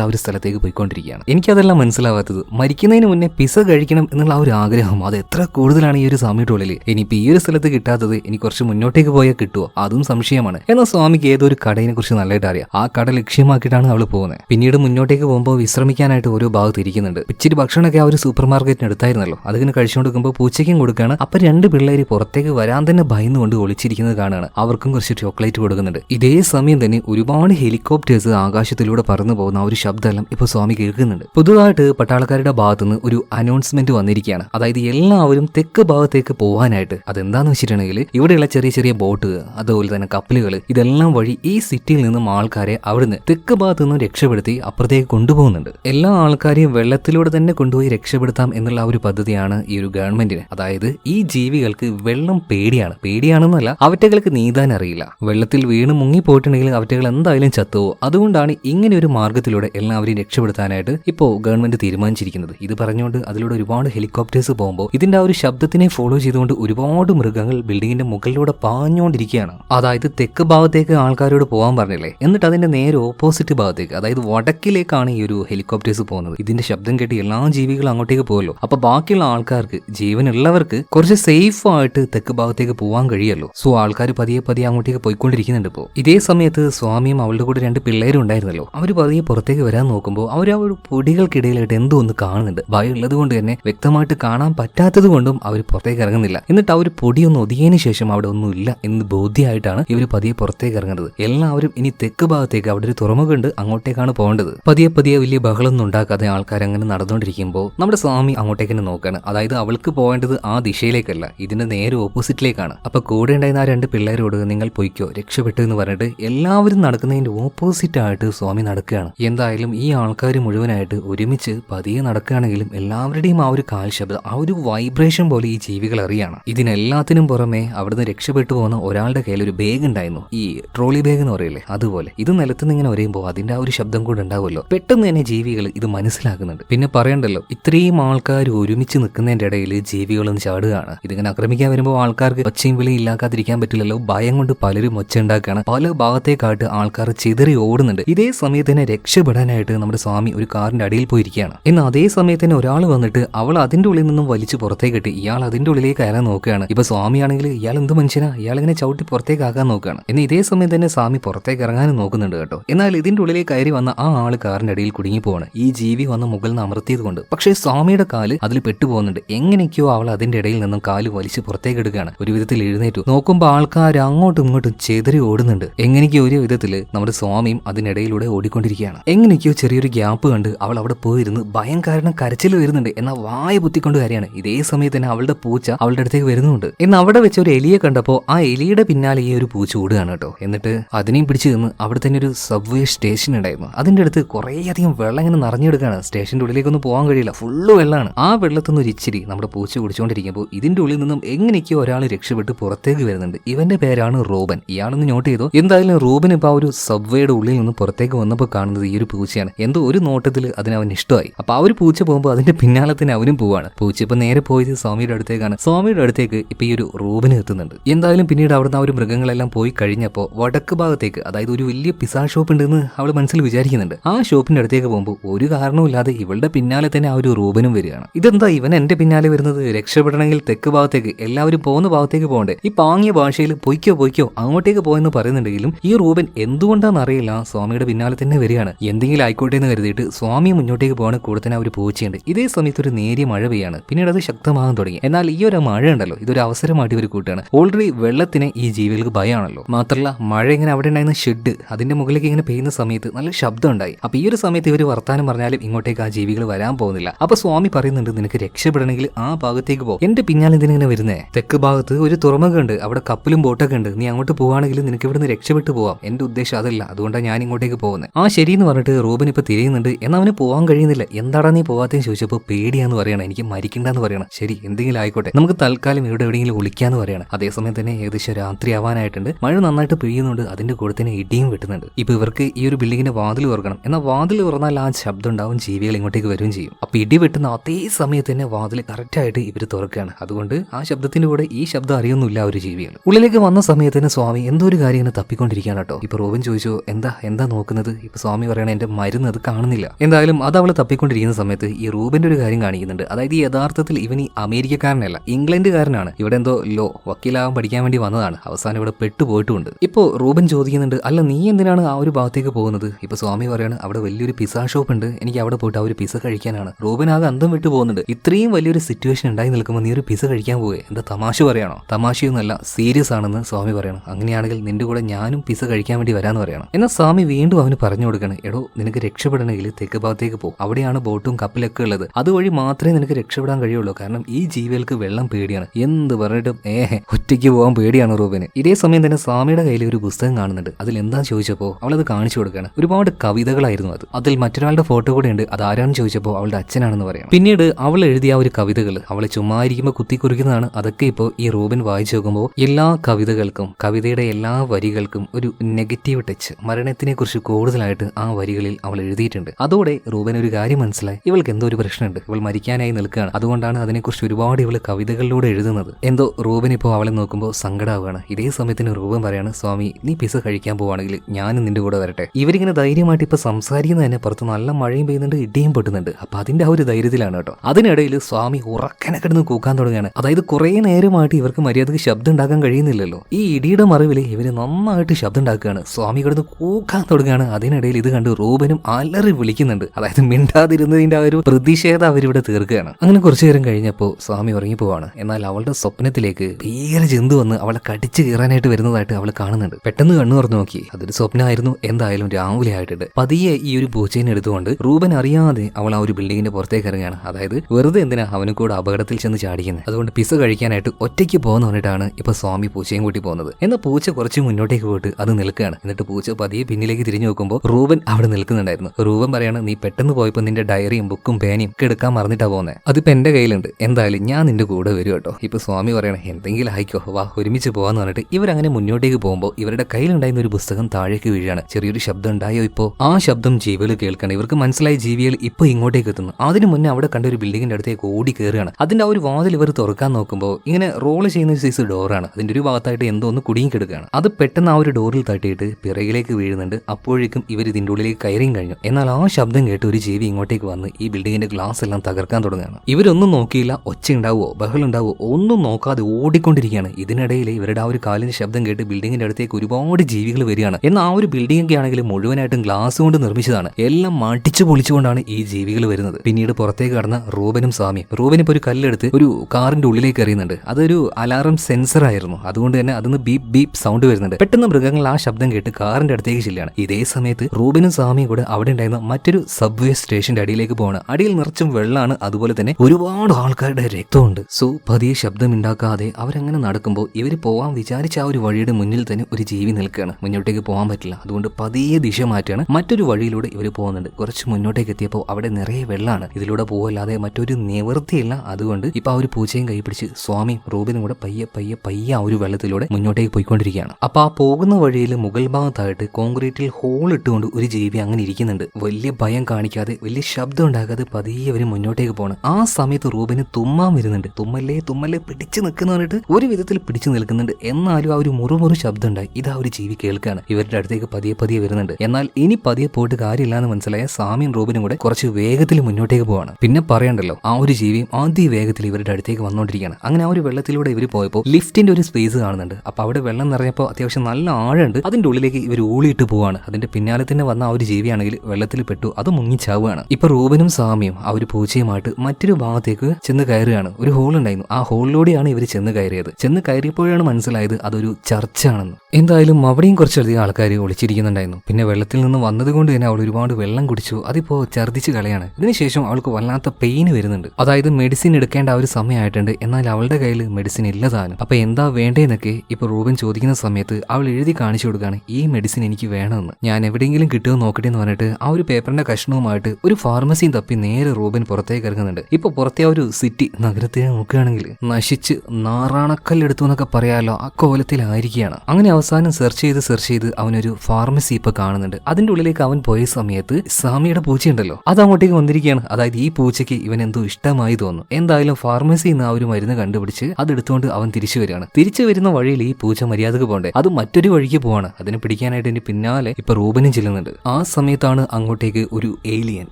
ആ ഒരു സ്ഥലത്തേക്ക് പോയിക്കൊണ്ടിരിക്കുകയാണ്. എനിക്കതെല്ലാം മനസ്സിലാവാത്തത് മരിക്കുന്നതിന് മുന്നേ പിസ കഴിക്കണം എന്നുള്ള ആ ഒരു ആഗ്രഹം അത് എത്ര കൂടുതലാണ് ഈ ഒരു സ്വാമിയുടെ ഉള്ളിൽ ഇനിയിപ്പോ ഈ ഒരു സ്ഥലത്ത് കിട്ടാത്തത് ഇനി കുറച്ച് മുന്നോട്ടേക്ക് പോയാൽ കിട്ടുമോ അതും സംശയമാണ്. എന്നാൽ സ്വാമിക്ക് ഏതൊരു കടയെ കുറിച്ച് നല്ലതായിട്ട് അറിയാം. ആ കട ലക്ഷ്യമാക്കിയിട്ടാണ് അവൾ പോകുന്നത്. പിന്നീട് മുന്നോട്ടേക്ക് പോകുമ്പോൾ വിശ്രമിക്കാനായിട്ട് ഓരോ ഭാഗത്ത് ഇരിക്കുന്നുണ്ട് ഇച്ചിരി ഭക്ഷണമൊക്കെ ആ ഒരു സൂപ്പർ മാർക്കറ്റിന് എടുത്തായിരുന്നല്ലോ. അതിങ്ങനെ കഴിച്ചുകൊടുക്കുമ്പോൾ പൂച്ചയ്ക്കും കൊടുക്കുകയാണ് അപ്പൊ രണ്ട് പിള്ളേര് പുറത്തേക്ക് വരാൻ തന്നെ ഭയന്നുകൊണ്ട് ഒളിച്ചിരിക്കുന്നത് കാണുകയാണ്. അവർക്കും കുറച്ച് ചോക്ലേറ്റ് കൊടുക്കുന്നുണ്ട്. ഇതേ സമയം തന്നെ ഒരുപാട് ഹെലികോപ്റ്റേഴ്സ് ആകാശത്തിലൂടെ പറന്നു പോകുന്ന ഒരു ശബ്ദമെല്ലാം ഇപ്പോൾ സ്വാമി കേൾക്കുന്നുണ്ട്. പുതുതായിട്ട് പട്ടാളക്കാരുടെ ഭാഗത്തുനിന്ന് ഒരു അനൗൺസ്മെന്റ് വന്നിരിക്കുകയാണ്. അതായത് എല്ലാവരും തെക്ക് ഭാഗത്തേക്ക് പോകാനായിട്ട് അതെന്താന്ന് വെച്ചിട്ടുണ്ടെങ്കിൽ ഇവിടെയുള്ള ചെറിയ ചെറിയ ബോട്ട് അതുപോലെ തന്നെ കപ്പലുകൾ ഇതെല്ലാം വഴി ഈ സിറ്റിയിൽ നിന്നും ആൾക്കാരെ അവിടുന്ന് തെക്ക് ഭാഗത്തു നിന്നും രക്ഷപ്പെടുത്തി അപ്പുറത്തേക്ക് കൊണ്ടുപോകുന്നുണ്ട്. എല്ലാ ആൾക്കാരെയും വെള്ളത്തിലൂടെ തന്നെ കൊണ്ടുപോയി രക്ഷപ്പെടുത്താം എന്നുള്ള ഒരു പദ്ധതിയാണ് ഈ ഒരു ഗവൺമെന്റിന്. അതായത് ഈ ജീവികൾക്ക് വെള്ളം പേടിയാണ്. പേടിയാണെന്നല്ല അവറ്റകൾക്ക് നീന്താൻ അറിയില്ല. വെള്ളത്തിൽ വീണ് മുങ്ങി പോയിട്ടുണ്ടെങ്കിൽ അവറ്റകൾ എന്തായാലും ചത്തുവോ അതുകൊണ്ടാണ് ഇങ്ങനെ ഒരു മാർഗത്തിലൂടെ എല്ലാവരെയും രക്ഷപ്പെടുത്താനായിട്ട് ഇപ്പോൾ ഗവൺമെന്റ് തീരുമാനിച്ചിരിക്കുന്നത്. ഇത് പറഞ്ഞുകൊണ്ട് അതിലൂടെ ഒരുപാട് ഹെലികോപ്റ്റേഴ്സ് പോകുമ്പോൾ ഇതിന്റെ ആ ഒരു ശബ്ദത്തിനെ ഫോളോ ചെയ്തുകൊണ്ട് ഒരുപാട് ഒരുപാട് മൃഗങ്ങൾ ബിൽഡിങ്ങിന്റെ മുകളിലൂടെ പാഞ്ഞുകൊണ്ടിരിക്കുകയാണ്. അതായത് തെക്ക് ഭാഗത്തേക്ക് ആൾക്കാരോട് പോകാൻ പറഞ്ഞില്ലേ? എന്നിട്ട് അതിന്റെ നേരെ ഓപ്പോസിറ്റ് ഭാഗത്തേക്ക് അതായത് വടക്കിലേക്കാണ് ഈ ഒരു ഹെലികോപ്റ്റേഴ്സ് പോകുന്നത്. ഇതിന്റെ ശബ്ദം കേട്ട് എല്ലാ ജീവികളും അങ്ങോട്ടേക്ക് പോകുമല്ലോ അപ്പൊ ബാക്കിയുള്ള ആൾക്കാർക്ക് ജീവനുള്ളവർക്ക് കുറച്ച് സേഫ് ആയിട്ട് തെക്ക് ഭാഗത്തേക്ക് പോകാൻ കഴിയല്ലോ. സോ ആൾക്കാർ പതിയെ പതിയെ അങ്ങോട്ടേക്ക് പോയിക്കൊണ്ടിരിക്കുന്നുണ്ട് ഇപ്പോ. ഇതേ സമയത്ത് സ്വാമിയും അവളുടെ കൂടെ രണ്ട് പിള്ളേരും ഉണ്ടായിരുന്നല്ലോ. അവർ പതിയെ പുറത്തേക്ക് വരാൻ നോക്കുമ്പോൾ അവർ ആ ഒരു പൊടികൾക്കിടയിലായിട്ട് എന്തോ ഒന്ന് കാണുന്നുണ്ട്. ഭയം ഉള്ളത് കൊണ്ട് തന്നെ വ്യക്തമായിട്ട് കാണാൻ പറ്റാത്തത് കൊണ്ടും അവർ പുറത്തേക്ക് ഇറങ്ങുന്നില്ല. എന്നിട്ട് ഒരു പൊടിയൊന്നും ഒതുങ്ങിയതിന് ശേഷം അവിടെ ഒന്നുമില്ല എന്ന് ബോധ്യമായിട്ടാണ് ഇവർ പതിയെ പുറത്തേക്ക് ഇറങ്ങുന്നത് എല്ലാവരും ഇനി തെക്ക് ഭാഗത്തേക്ക് അവിടെ ഒരു തുറമുഖമുണ്ട് അങ്ങോട്ടേക്കാണ് പോകേണ്ടത്. പതിയെ പതിയെ വലിയ ബഹളമൊന്നും ഉണ്ടാക്കാതെ ആൾക്കാർ അങ്ങനെ നടന്നുകൊണ്ടിരിക്കുമ്പോൾ നമ്മുടെ സ്വാമി അങ്ങോട്ടേക്ക് തന്നെ നോക്കാണ്. അതായത് അവൾക്ക് പോകേണ്ടത് ആ ദിശയിലേക്കല്ല ഇതിന്റെ നേരെ ഓപ്പോസിറ്റിലേക്കാണ്. അപ്പൊ കൂടെ ഉണ്ടായിരുന്ന ആ രണ്ട് പിള്ളേരോട് നിങ്ങൾ പൊയ്ക്കോ രക്ഷപ്പെട്ടു എന്ന് പറഞ്ഞിട്ട് എല്ലാവരും നടക്കുന്നതിന്റെ ഓപ്പോസിറ്റ് ആയിട്ട് സ്വാമി നടക്കുകയാണ്. എന്തായാലും ഈ ആൾക്കാർ മുഴുവനായിട്ട് ഒരുമിച്ച് പതിയെ നടക്കുകയാണെങ്കിലും എല്ലാവരുടെയും ആ ഒരു കാൽ ശബ്ദം ആ ഒരു വൈബ്രേഷൻ പോലെ ഈ ജീവികൾ അറിയാണ്. ഇതിനെല്ലാത്തിനും പുറമെ അവിടുന്ന് രക്ഷപ്പെട്ടു പോകുന്ന ഒരാളുടെ കയ്യിൽ ഒരു ബാഗ് ഉണ്ടായിരുന്നു. ഈ ട്രോളി ബാഗ് എന്ന് പറയില്ലേ അതുപോലെ. ഇത് നിലത്തുനിന്ന് ഇങ്ങനെ ഒരയുമ്പോൾ അതിന്റെ ആ ഒരു ശബ്ദം കൂടെ ഉണ്ടാവുമല്ലോ. പെട്ടെന്ന് തന്നെ ജീവികൾ ഇത് മനസ്സിലാക്കുന്നുണ്ട്. പിന്നെ പറയണ്ടല്ലോ ഇത്രയും ആൾക്കാർ ഒരുമിച്ച് നിൽക്കുന്നതിന്റെ ഇടയിൽ ജീവികളൊന്ന് ചാടുകയാണ്. ഇതിങ്ങനെ ആക്രമിക്കാൻ വരുമ്പോൾ ആൾക്കാർക്ക് ഒച്ചയും വിളിയും ഇല്ലാക്കാതിരിക്കാൻ പറ്റില്ലല്ലോ. ഭയം കൊണ്ട് പലരും ഒച്ച ഉണ്ടാക്കുകയാണ്. പല ഭാഗത്തേക്കാട്ട് ആൾക്കാർ ചിതറി ഓടുന്നുണ്ട്. ഇതേ സമയത്ത് തന്നെ രക്ഷപ്പെടാനായിട്ട് നമ്മുടെ സ്വാമി ഒരു കാറിന്റെ അടിയിൽ പോയിരിക്കുകയാണ്. എന്നാൽ അതേ സമയത്ത് തന്നെ ഒരാൾ വന്നിട്ട് അവൾ അതിന്റെ ഉള്ളിൽ നിന്നും വലിച്ചു പുറത്തേക്ക് ഇട്ട് ഇയാൾ അതിന്റെ ഉള്ളിലേക്ക് കയറാൻ നോക്കുകയാണ്. ഇപ്പൊ സ്വാമിയാണെങ്കിൽ ഇയാൾ എന്ത് മനുഷ്യനാ? ഇയാൾ ഇങ്ങനെ ചവിട്ടി പുറത്തേക്ക് ആക്കാൻ നോക്കുകയാണ്. എന്നാൽ ഇതേ സമയം തന്നെ സ്വാമി പുറത്തേക്ക് ഇറങ്ങാനും നോക്കുന്നുണ്ട് കേട്ടോ. എന്നാൽ ഇതിന്റെ ഉള്ളിലെ കയറി വന്ന ആ ആൾ കാറിന്റെ അടിയിൽ കുടുങ്ങി പോവാണ്. ഈ ജീവി വന്ന് മുകളിൽ നിന്ന് അമർത്തിയത് കൊണ്ട്. പക്ഷേ സ്വാമിയുടെ കാൽ അതിൽ പെട്ടുപോകുന്നുണ്ട്. എങ്ങനെയൊക്കെയോ അവൾ അതിന്റെ ഇടയിൽ നിന്നും കാൽ വലിച്ച് പുറത്തേക്ക് എടുക്കുകയാണ്. ഒരു വിധത്തിൽ എഴുന്നേറ്റു. നോക്കുമ്പോൾ ആൾക്കാർ അങ്ങോട്ടും ഇങ്ങോട്ടും ചെതറി ഓടുന്നുണ്ട്. എങ്ങനെയൊക്കെയോ ഒരു വിധത്തിൽ നമ്മുടെ സ്വാമിയും അതിനിടയിലൂടെ ഓടിക്കൊണ്ടിരിക്കുകയാണ്. എങ്ങനെയൊക്കെയോ ചെറിയൊരു ഗ്യാപ്പ് കണ്ട് അവൾ അവിടെ പോയിരുന്ന് ഭയം കാരണം കരച്ചിൽ വരുന്നുണ്ട് എന്നാൽ വായ പുത്തിക്കൊണ്ട് കാര്യമാണ് ഇതേ സമയത്ത് തന്നെ അവളുടെ പൂച്ച അവളുടെ അടുത്തേക്ക് വരുന്നുണ്ട്. എന്ന് അവിടെ വെച്ച് ഒരു എലിയെ കണ്ടപ്പോൾ ആ എലിയുടെ പിന്നാലെ ഈ ഒരു പൂച്ച ഓടുകയാണ് കേട്ടോ. എന്നിട്ട് അതിനെയും പിടിച്ചു നിന്ന് അവിടെ തന്നെ ഒരു സബ്വേ സ്റ്റേഷൻ ഉണ്ടായിരുന്നു. അതിന്റെ അടുത്ത് കുറേയധികം വെള്ളം ഇങ്ങനെ നിറഞ്ഞെടുക്കുകയാണ്. സ്റ്റേഷന്റെ ഉള്ളിലേക്കൊന്നും പോകാൻ കഴിയില്ല. ഫുള്ള് വെള്ളമാണ്. ആ വെള്ളത്തിൽ നിന്ന് ഒരു ഇച്ചിരി നമ്മുടെ പൂച്ച കുടിച്ചുകൊണ്ടിരിക്കുമ്പോൾ ഇതിന്റെ ഉള്ളിൽ നിന്നും എങ്ങനെയൊക്കെയോ ഒരാൾ രക്ഷപ്പെട്ട് പുറത്തേക്ക് വരുന്നുണ്ട്. ഇവന്റെ പേരാണ് റോബൻ. ഇയാളൊന്ന് നോട്ട് ചെയ്തു? എന്തായാലും റോബൻ ഇപ്പൊ ആ ഒരു സബ്വേയുടെ ഉള്ളിൽ നിന്ന് പുറത്തേക്ക് വന്നപ്പോൾ കാണുന്നത് ഈ ഒരു പൂച്ചയാണ്. എന്തോ ഒരു നോട്ടത്തിൽ അതിന് അവൻ ഇഷ്ടമായി. അപ്പൊ ആ ഒരു പൂച്ച പോകുമ്പോൾ അതിന്റെ പിന്നാലെ തന്നെ അവനും പോവാണ്. പൂച്ച ഇപ്പൊ നേരെ പോയത് സ്വാമിയുടെ അടുത്തേക്കാണ്. സ്വാമിയുടെ അടുത്തേക്ക് ഇപ്പൊ ഈ ഒരു റൂബിന് എത്തുന്നുണ്ട്. എന്തായാലും പിന്നീട് അവിടുന്ന് ആ ഒരു മൃഗങ്ങളെല്ലാം പോയി കഴിഞ്ഞപ്പോൾ വടക്ക് ഭാഗത്തേക്ക് അതായത് ഒരു വലിയ പിസാ ഷോപ്പ് ഉണ്ടെന്ന് അവൾ മനസ്സിൽ വിചാരിക്കുന്നുണ്ട്. ആ ഷോപ്പിന്റെ അടുത്തേക്ക് പോകുമ്പോൾ ഒരു കാരണവുമില്ലാതെ ഇവളുടെ പിന്നാലെ തന്നെ ആ ഒരു റൂബനും വരികയാണ്. ഇതെന്താ ഇവൻ എന്റെ പിന്നാലെ വരുന്നത്? രക്ഷപ്പെടണമെങ്കിൽ തെക്ക് ഭാഗത്തേക്ക് എല്ലാവരും പോകുന്ന ഭാഗത്തേക്ക് പോകണ്ടേ? ഈ പാങ്ങിയ ഭാഷയിൽ പൊയ്ക്കോ പൊയ്ക്കോ അങ്ങോട്ടേക്ക് പോയെന്ന് പറയുന്നുണ്ടെങ്കിലും ഈ റൂബൻ എന്തുകൊണ്ടാണെന്ന് അറിയില്ല സ്വാമിയുടെ പിന്നാലെ തന്നെ വരികയാണ്. എന്തെങ്കിലും ആയിക്കോട്ടെ എന്ന് കരുതിയിട്ട് സ്വാമി മുന്നോട്ടേക്ക് പോകണ കൂടെ തന്നെ അവർ പൂച്ചയുണ്ട്. ഇതേ സമയത്ത് ഒരു നേരിയ മഴ പെയ്യാണ്. പിന്നീട് അത് ശക്തമാകാൻ തുടങ്ങി. എന്നാൽ ഈ ഒരു മഴ ഉണ്ടല്ലോ ഇതൊരു അവസരമായിട്ട് ഇവർ കൂട്ടുകയാണ്. ഓൾറെഡി വെള്ളത്തിന് ഈ ജീവികൾക്ക് ഭയമാണല്ലോ മാത്രമല്ല മഴ ഇങ്ങനെ അവിടെ ഉണ്ടായിരുന്ന ഷെഡ് അതിന്റെ മുകളിലേക്ക് ഇങ്ങനെ പെയ്യുന്ന സമയത്ത് നല്ല ശബ്ദം ഉണ്ടായി. അപ്പൊ ഈ ഒരു സമയത്ത് ഇവർ വർത്താനം പറഞ്ഞാലും ഇങ്ങോട്ടേക്ക് ആ ജീവികൾ വരാൻ പോകുന്നില്ല. അപ്പൊ സ്വാമി പറയുന്നുണ്ട് നിനക്ക് രക്ഷപ്പെടണമെങ്കിൽ ആ ഭാഗത്തേക്ക് പോ. എന്റെ പിന്നാലെ എന്തിനിങ്ങനെ വരുന്നേ? തെക്ക് ഭാഗത്ത് ഒരു തുറമുഖമുണ്ട് അവിടെ കപ്പലും ബോട്ടൊക്കെ ഉണ്ട്. നീ അങ്ങോട്ട് പോവാണെങ്കിൽ നിനക്ക് ഇവിടുന്ന് രക്ഷപ്പെട്ടു പോവാം. എന്റെ ഉദ്ദേശം അതല്ല. അതുകൊണ്ടാണ് ഞാൻ ഇങ്ങോട്ടേക്ക് പോകുന്നത് ആ ശരി എന്ന് പറഞ്ഞിട്ട് റോബിൻ ഇപ്പൊ തിരിയുന്നുണ്ട്. എന്നാൽ അവന് പോകാൻ കഴിയുന്നില്ല. എന്താടാ നീ പോവാത്തേന്ന് ചോദിച്ചപ്പോൾ പേടിയാന്ന് പറയണം. എനിക്ക് മരിക്കണ്ടെന്ന് പറയണം. ശരി എന്തെങ്കിലും ആയിക്കോട്ടെ. നമുക്ക് തൽക്കാലം ഇവിടെ എവിടെയെങ്കിലും ഒളിക്കാന്ന് പറയണം. അതേസമയം തന്നെ ഏകദേശം രാത്രി ആവാനായിട്ടുണ്ട്. മഴ നന്നായിട്ട് പെയ്യുന്നുണ്ട്. അതിന്റെ കൂടെ തന്നെ ഇടിയും വെട്ടുന്നുണ്ട്. ഇപ്പൊ ഇവർക്ക് ഈ ഒരു ബിൽഡിങ്ങിന്റെ വാതിൽ തുറക്കണം. എന്നാൽ വാതിൽ തുറന്നാൽ ആ ശബ്ദം ഉണ്ടാവും ജീവികൾ ഇങ്ങോട്ടേക്ക് വരും ചെയ്യും. അപ്പൊ ഇടി വെട്ടുന്ന അതേ സമയത്ത് തന്നെ വാതിൽ കറക്റ്റ് ആയിട്ട് ഇവർ തുറക്കുകയാണ്. അതുകൊണ്ട് ആ ശബ്ദത്തിന്റെ കൂടെ ഈ ശബ്ദം അറിയൊന്നുമില്ല ഒരു ജീവികൾ ഉള്ളിലേക്ക് വന്ന സമയത്ത് തന്നെ സ്വാമി എന്തോ ഒരു കാര്യം ഇങ്ങനെ തപ്പിക്കൊണ്ടിരിക്കുകയാണ് കേട്ടോ. ഇപ്പൊ റോബിൻ ചോദിച്ചു എന്താ എന്താ നോക്കുന്നത്? ഇപ്പൊ സ്വാമി പറയണ എന്റെ മരുന്ന് അത് കാണുന്നില്ല. എന്തായാലും അത് അവൾ തപ്പിക്കൊണ്ടിരിക്കുന്ന സമയത്ത് ഈ റൂബിന്റെ ഒരു കാര്യം കാണിക്കുന്നുണ്ട്. അതായത് ഈ യഥാർത്ഥത്തിൽ ഇവൻ ഈ അമേരിക്കക്കാരനല്ല ഇംഗ്ലണ്ടുകാരനാണ്. ഇവിടെ എന്തോ ലോ വക്കീലാവാൻ പഠിക്കാൻ വേണ്ടി വന്നതാണ്. അവസാനം ഇവിടെ പെട്ടുപോയിട്ടുമുണ്ട് ഇപ്പോ റൂബൻ ചോദിക്കുന്നുണ്ട് അല്ല നീ എന്തിനാണ് ആ ഒരു ഭാഗത്തേക്ക് പോകുന്നത്? ഇപ്പൊ സ്വാമി പറയാണ് അവിടെ വലിയൊരു പിസ ഷോപ്പ് ഉണ്ട്. എനിക്ക് അവിടെ പോയിട്ട് ആ ഒരു പിസ കഴിക്കാനാണ്. റൂബൻ ആകെ അന്തം വിട്ടു പോകുന്നുണ്ട്. ഇത്രയും വലിയൊരു സിറ്റുവേഷൻ ഉണ്ടായി നിൽക്കുമ്പോൾ നീ ഒരു പിസ കഴിക്കാൻ പോകേ എന്താ തമാശ പറയണോ? തമാശയൊന്നുമല്ല സീരിയസ് ആണെന്ന് സ്വാമി പറയണം. അങ്ങനെയാണെങ്കിൽ നിന്റെ കൂടെ ഞാനും പിസ കഴിക്കാൻ വേണ്ടി വരാന്ന് പറയണം. എന്നാൽ സ്വാമി വീണ്ടും അവന് പറഞ്ഞു കൊടുക്കണം എടോ നിനക്ക് രക്ഷപ്പെടണമെങ്കിൽ തെക്ക് ഭാഗത്തേക്ക് പോകും അവിടെയാണ് ബോട്ടും കപ്പലൊക്കെ ഉള്ളത്. അതുവഴി മാത്രമേ നിനക്ക് രക്ഷപ്പെടാൻ കഴിയുള്ളൂ. കാരണം ഈ ജീവികൾക്ക് വെള്ളം പേടിയാണ്. എന്ത് പറഞ്ഞിട്ടും ഏഹ് ഒറ്റയ്ക്ക് പോകാൻ പേടിയാണ് റൂബിന്. ഇതേ സമയം തന്നെ സ്വാമിയുടെ കയ്യിൽ ഒരു പുസ്തകം കാണുന്നുണ്ട്. അതിൽ എന്താ ചോദിച്ചപ്പോൾ അവളത് കാണിച്ചു കൊടുക്കുകയാണ് ഒരുപാട് കവിതകളായിരുന്നു അത്. അതിൽ മറ്റൊരാളുടെ ഫോട്ടോ കൂടെ ഉണ്ട്. അത് ആരാണെന്ന് ചോദിച്ചപ്പോൾ അവളുടെ അച്ഛനാണെന്ന് പറയാം. പിന്നീട് അവൾ എഴുതിയ ആ ഒരു കവിതകൾ അവൾ ചുമ്മാ ഇരിക്കുമ്പോൾ കുത്തിക്കുറിക്കുന്നതാണ്. അതൊക്കെ ഇപ്പോൾ ഈ റൂബിൻ വായിച്ചു നോക്കുമ്പോൾ എല്ലാ കവിതകൾക്കും കവിതയുടെ എല്ലാ വരികൾക്കും ഒരു നെഗറ്റീവ് ടച്ച് മരണത്തിനെ കുറിച്ച് കൂടുതലായിട്ട് ആ വരികളിൽ അവൾ എഴുതിയിട്ടുണ്ട്. അതോടെ റൂബൻ ഒരു കാര്യം മനസ്സിലായി. ഇവൾക്ക് എന്തോ ഒരു പ്രശ്നമുണ്ട്. ഇവൾ മരിക്കാനായി നിൽക്കുകയാണ്. അതുകൊണ്ടാണ് അതിനെക്കുറിച്ച് ഒരുപാട് ഇവൾ കവിതകളിലൂടെ എഴുതുന്നത്. കരുതുന്നത്. എന്തോ റൂബൻ ഇപ്പോൾ അവളെ നോക്കുമ്പോൾ സങ്കടാവുകയാണ്. ഇതേ സമയത്തിന് റൂബൻ പറയാണ് സ്വാമി നീ പിസ കഴിക്കാൻ പോവാണെങ്കിൽ ഞാനും നിന്റെ കൂടെ വരട്ടെ. ഇവരിങ്ങനെ ധൈര്യമായിട്ട് ഇപ്പൊ സംസാരിക്കുന്നത് തന്നെ പുറത്ത് നല്ല മഴയും പെയ്യുന്നുണ്ട് ഇടിയും പൊട്ടുന്നുണ്ട്. അപ്പൊ അതിന്റെ ആ ഒരു ധൈര്യത്തിലാണ് കേട്ടോ. അതിനിടയിൽ സ്വാമി ഉറക്കനെ കിടന്ന് കൂക്കാൻ തുടങ്ങുകയാണ്. അതായത് കുറെ നേരമായിട്ട് ഇവർക്ക് മര്യാദയ്ക്ക് ശബ്ദം ഉണ്ടാക്കാൻ കഴിയുന്നില്ലല്ലോ. ഈ ഇടിയുടെ മറിവിൽ ഇവർ നന്നായിട്ട് ശബ്ദം ഉണ്ടാക്കുകയാണ്. സ്വാമി കിടന്ന് കൂക്കാൻ തുടങ്ങുകയാണ്. അതിനിടയിൽ ഇത് കണ്ട് റൂബനും അലറി വിളിക്കുന്നുണ്ട്. അതായത് മിണ്ടാതിരുന്നതിന്റെ ആ ഒരു പ്രതിഷേധം അവരിവിടെ തീർക്കുകയാണ്. അങ്ങനെ കുറച്ചു നേരം കഴിഞ്ഞപ്പോൾ സ്വാമി ഉറങ്ങിപ്പോവാണ്. എന്നാൽ അവളുടെ സ്വപ്നത്തിലേക്ക് ഭീകര ജന്തു വന്ന് അവളെ കടിച്ചു കീറാനായിട്ട് വരുന്നതായിട്ട് അവൾ കാണുന്നുണ്ട്. പെട്ടെന്ന് കണ്ണു തുറന്നു നോക്കി. അതൊരു സ്വപ്നമായിരുന്നു. എന്തായാലും രാവിലെ ആയിട്ടുണ്ട്. പതിയെ ഈ ഒരു പൂച്ചേനെ എടുത്തുകൊണ്ട് റൂബൻ അറിയാതെ അവൾ ആ ഒരു ബിൽഡിങ്ങിന്റെ പുറത്തേക്ക് ഇറങ്ങുകയാണ്. അതായത് വെറുതെ എന്തിനാ അവന് കൂടെ അപകടത്തിൽ ചെന്ന് ചാടിക്കുന്നത്? അതുകൊണ്ട് പിസ കഴിക്കാനായിട്ട് ഒറ്റയ്ക്ക് പോകുന്ന പറഞ്ഞിട്ടാണ് ഇപ്പൊ സ്വാമി പൂച്ചയും കൂട്ടി പോകുന്നത്. എന്ന പൂച്ച കുറച്ച് മുന്നോട്ടേക്ക് പോയിട്ട് അത് നിൽക്കുകയാണ്. എന്നിട്ട് പൂച്ച പതിയെ പിന്നിലേക്ക് തിരിഞ്ഞു നോക്കുമ്പോൾ റൂബൻ അവിടെ നിൽക്കുന്നുണ്ടായിരുന്നു. റൂബൻ പറയാണ് നീ പെട്ടെന്ന് പോയപ്പോൾ നിന്റെ ഡയറിയും ബുക്കും പേനയും ഒക്കെ എടുക്കാൻ മറന്നിട്ടാ പോകുന്നത് അതിപ്പോ എന്റെ കയ്യിലുണ്ട്. എന്തായാലും ഞാൻ നിന്റെ കൂടെ വരും കേട്ടോ. ഇപ്പൊ സ്വാമി പറയണം എന്തെങ്കിലും ആയിക്കോ വാ ഒരുമിച്ച് പോവാന്ന് പറഞ്ഞിട്ട് ഇവരങ്ങനെ മുന്നോട്ടേക്ക് പോകുമ്പോൾ ഇവരുടെ കയ്യിലുണ്ടായിരുന്ന ഒരു പുസ്തകം താഴേക്ക് വീഴാണ്. ചെറിയൊരു ശബ്ദം ഉണ്ടായോ ഇപ്പോൾ ആ ശബ്ദം ജീവികൾ കേൾക്കണം. ഇവർക്ക് മനസ്സിലായി ജീവികൾ ഇപ്പോൾ ഇങ്ങോട്ടേക്ക് എത്തുന്നു. അതിന് മുന്നേ അവിടെ കണ്ട ഒരു ബിൽഡിങ്ങിന്റെ അടുത്തേക്ക് ഓടി കയറുകയാണ് അതിന്റെ ആ ഒരു വാതിൽ ഇവർ തുറക്കാൻ നോക്കുമ്പോൾ ഇങ്ങനെ റോൾ ചെയ്യുന്ന ഒരു സൈസ് ഡോറാണ് അതിന്റെ ഒരു ഭാഗത്തായിട്ട് എന്തോ ഒന്ന് കുടുങ്ങിക്കിടക്കുകയാണ് അത് പെട്ടെന്ന് ആ ഒരു ഡോറിൽ തട്ടിയിട്ട് പിറകിലേക്ക് വീഴുന്നുണ്ട്. അപ്പോഴേക്കും ഇവർ ഇതിന്റെ ഉള്ളിലേക്ക് കയറിയും കഴിഞ്ഞു. എന്നാൽ ആ ശബ്ദം കേട്ട് ഒരു ജീവി ഇങ്ങോട്ടേക്ക് വന്ന് ഈ ബിൽഡിങ്ങിന്റെ ഗ്ലാസ് എല്ലാം തകർക്കാൻ തുടങ്ങുകയാണ്. ഇവരൊന്നും നോക്കിയില്ല. ഒച്ച ഉണ്ടാവുമോ ബഹളം ഉണ്ടാവുമോ ഒന്നും നോക്കാതെ ഓടിക്കൊണ്ടിരിക്കുകയാണ്. ഇതിനിടയിൽ ഇവരുടെ ആ ഒരു കാലിന്റെ ശബ്ദം കേട്ട് ബിൽഡിങ്ങിന്റെ അടുത്തേക്ക് ഒരുപാട് ജീവികൾ വരികയാണ്. എന്നാൽ ആ ഒരു ബിൽഡിംഗ് ഒക്കെ ആണെങ്കിൽ മുഴുവനായിട്ടും ഗ്ലാസ് കൊണ്ട് നിർമ്മിച്ചതാണ്. എല്ലാം മടിച്ചു പൊളിച്ചുകൊണ്ടാണ് ഈ ജീവികൾ വരുന്നത്. പിന്നീട് പുറത്തേക്ക് കടന്ന റൂബനും സ്വാമിയും റൂബൻ ഇപ്പോൾ ഒരു കല്ലെടുത്ത് ഒരു കാറിന്റെ ഉള്ളിലേക്ക് എറിയുന്നുണ്ട്. അതൊരു അലാറം സെൻസർ ആയിരുന്നു. അതുകൊണ്ട് തന്നെ അതിന് ബീപ് ബീപ് സൗണ്ട് വരുന്നുണ്ട്. പെട്ടെന്ന് മൃഗങ്ങൾ ആ ശബ്ദം കേട്ട് കാറിന്റെ അടുത്തേക്ക് ചെല്ലുകയാണ്. ഇതേ സമയത്ത് റൂബനും സ്വാമിയും കൂടെ അവിടെ ഉണ്ടായിരുന്ന മറ്റൊരു സബ്വേ സ്റ്റേഷന്റെ അടിയിലേക്ക് പോകണം അടിയിൽ നിറച്ചും വെള്ളമാണ്. അതുപോലെ തന്നെ ഒരുപാട് ആൾക്കാരുടെ രക്തമുണ്ട്. സോ പതിയെ ശബ്ദം ഉണ്ടാക്കാതെ അവരങ്ങനെ നടക്കുമ്പോൾ ഇവർ പോകാൻ വിചാരിച്ച ആ ഒരു വഴിയുടെ മുന്നിൽ തന്നെ ഒരു ജീവി നിൽക്കുകയാണ്. മുന്നോട്ടേക്ക് പോകാൻ പറ്റില്ല. അതുകൊണ്ട് പതിയെ ദിശ മാറ്റിയാണ് മറ്റൊരു വഴിയിലൂടെ ഇവർ പോകുന്നുണ്ട്. കുറച്ച് മുന്നോട്ടേക്ക് എത്തിയപ്പോൾ അവിടെ നിറയെ വെള്ളമാണ്. ഇതിലൂടെ പോകല്ലാതെ മറ്റൊരു നിവൃത്തിയില്ല. അതുകൊണ്ട് ഇപ്പൊ ആ ഒരു പൂച്ചയും കൈ സ്വാമി റൂബിനും കൂടെ പയ്യെ പയ്യെ പയ്യെ ആ ഒരു വെള്ളത്തിലൂടെ മുന്നോട്ടേക്ക് പോയിക്കൊണ്ടിരിക്കുകയാണ്. അപ്പൊ ആ പോകുന്ന വഴിയിൽ മുകൾ ഭാഗത്തായിട്ട് കോൺക്രീറ്റിൽ ഹോൾ ഇട്ടുകൊണ്ട് ഒരു ജീവി അങ്ങനെ ഇരിക്കുന്നുണ്ട്. വലിയ ഭയം കാണിക്കാതെ വലിയ ശബ്ദം ഉണ്ടാക്കാതെ പതിയെ അവർ മുന്നോട്ടേക്ക് പോകണം ആ സമയത്ത് റൂബിന് തുമ്മാൻ വരുന്നുണ്ട്. തുമ്മല്ലേ തുമ്മല്ലേ പിടിച്ചു നിൽക്കുന്ന പറഞ്ഞിട്ട് ഒരു വിധത്തിൽ പിടിച്ചു നിൽക്കുന്നുണ്ട്. എന്നാലും ആ ഒരു മുറുമുറു ശബ്ദം ഉണ്ടായി ഇത് ആ ഒരു ജീവി കേൾക്കുകയാണ് ഇവരുടെ അടുത്തേക്ക് പതിയെ പതിയെ വരുന്നുണ്ട്. എന്നാൽ ഇനി പതിയെ പോയിട്ട് കാര്യമില്ലാന്ന് മനസ്സിലായ സാമിയും റോബിനും കൂടെ കുറച്ച് വേഗത്തിൽ മുന്നോട്ടേക്ക് പോവാണ്. പിന്നെ പറയണ്ടല്ലോ ആ ഒരു ജീവിയും അതിവേഗത്തിൽ ഇവരുടെ അടുത്തേക്ക് വന്നുകൊണ്ടിരിക്കുകയാണ് അങ്ങനെ ആ ഒരു വെള്ളത്തിലൂടെ ഇവർ പോയപ്പോൾ ലിഫ്റ്റിന്റെ ഒരു സ്പേസ് കാണുന്നുണ്ട്. അപ്പൊ അവിടെ വെള്ളം നിറഞ്ഞപ്പോൾ അത്യാവശ്യം നല്ല ആഴമുണ്ട്. അതിന്റെ ഉള്ളിലേക്ക് ഇവർ ഊളിയിട്ട് പോവാണ്. അതിന്റെ പിന്നാലെ തന്നെ വന്ന ആ ഒരു ജീവിയാണെങ്കിൽ വെള്ളത്തിൽ പെട്ടു. അത് മുങ്ങിച്ചാവുകയാണ്. ഇപ്പൊ റൂബനും സാമിയും ആ ഒരു പൂച്ചയുമായിട്ട് മറ്റൊരു ഭാഗത്തേക്ക് ചെന്ന് കയറുകയാണ്. ഒരു ഹോൾ ഉണ്ടായിരുന്നു ആ ഹോളിലൂടെയാണ് ഇവർ ചെന്ന് കയറിയത്. ചെന്ന് കയറിയപ്പോഴാണ് മനസ്സിലായത് അതൊരു ചർച്ചാണെന്ന്. എന്തായാലും അവിടെയും കുറച്ചധികം ആൾക്കാർ ഒളിച്ചിരിക്കുന്നുണ്ടായിരുന്നു. പിന്നെ വെള്ളത്തിൽ നിന്ന് വന്നതുകൊണ്ട് തന്നെ അവൾ ഒരുപാട് വെള്ളം കുടിച്ചു. അതിപ്പോ ഛർദ്ദിച്ച് കളയാണ്. ഇതിനുശേഷം അവൾക്ക് വല്ലാത്ത പെയിൻ വരുന്നുണ്ട്. അതായത് മെഡിസിൻ എടുക്കേണ്ട ആ ഒരു സമയമായിട്ടുണ്ട്. എന്നാൽ അവളുടെ കയ്യിൽ മെഡിസിൻ ഇല്ല താനും അപ്പൊ എന്താ വേണ്ടേന്നൊക്കെ ഇപ്പൊ റൂബൻ ചോദിക്കുന്ന സമയത്ത് അവൾ എഴുതി കാണിച്ചു കൊടുക്കുകയാണ് ഈ മെഡിസിൻ എനിക്ക് വേണമെന്ന്. ഞാൻ എവിടെയെങ്കിലും കിട്ടുമോ നോക്കട്ടെ എന്ന് പറഞ്ഞിട്ട് ആ ഒരു പേപ്പറിന്റെ കഷ്ണവുമായിട്ട് ഒരു ഫാർമസിയും തപ്പി നേരെ റൂബൻ പുറത്തേക്ക് ഇറങ്ങുന്നുണ്ട്. ഇപ്പൊ പുറത്തെ ആ ഒരു സിറ്റി നഗരത്തെ നോക്കുകയാണെങ്കിൽ നശിച്ച് നാറാണക്കല്ലെടുത്തു എന്നൊക്കെ പറയാലോ ആ കോലത്തിലായിരിക്കുകയാണ്. അങ്ങനെ അവസാനം സെർച്ച് ചെയ്ത് സെർച്ച് ചെയ്ത് അവനൊരു ഫാർമസി ഇപ്പൊ കാണുന്നുണ്ട്. അതിന്റെ ഉള്ളിലേക്ക് അവൻ പോയ സമയത്ത് സാമിയുടെ പൂച്ചയുണ്ടല്ലോ. അത് അങ്ങോട്ടേക്ക് വന്നിരിക്കുകയാണ്. അതായത് ഈ പൂച്ചയ്ക്ക് ഇവൻ എന്തോ ഇഷ്ടമായി തോന്നുന്നു. എന്തായാലും ഫാർമസിയിൽ നിന്ന് ആ ഒരു മരുന്ന് കണ്ടുപിടിച്ച് അത് എടുത്തുകൊണ്ട് അവൻ തിരിച്ചു വരികയാണ്. തിരിച്ചു വരുന്ന വഴിയിൽ ഈ പൂച്ച മര്യാദയ്ക്ക് പോകണ്ടേ? അത് മറ്റൊരു വഴിക്ക് പോവാണ്. അതിനെ പിടിക്കാനായിട്ട് എന്റെ പിന്നാലെ ഇപ്പൊ റൂബനും ചെല്ലുന്നുണ്ട്. ആ സമയത്താണ് അങ്ങോട്ടേക്ക് ഒരു ഏലിയൻ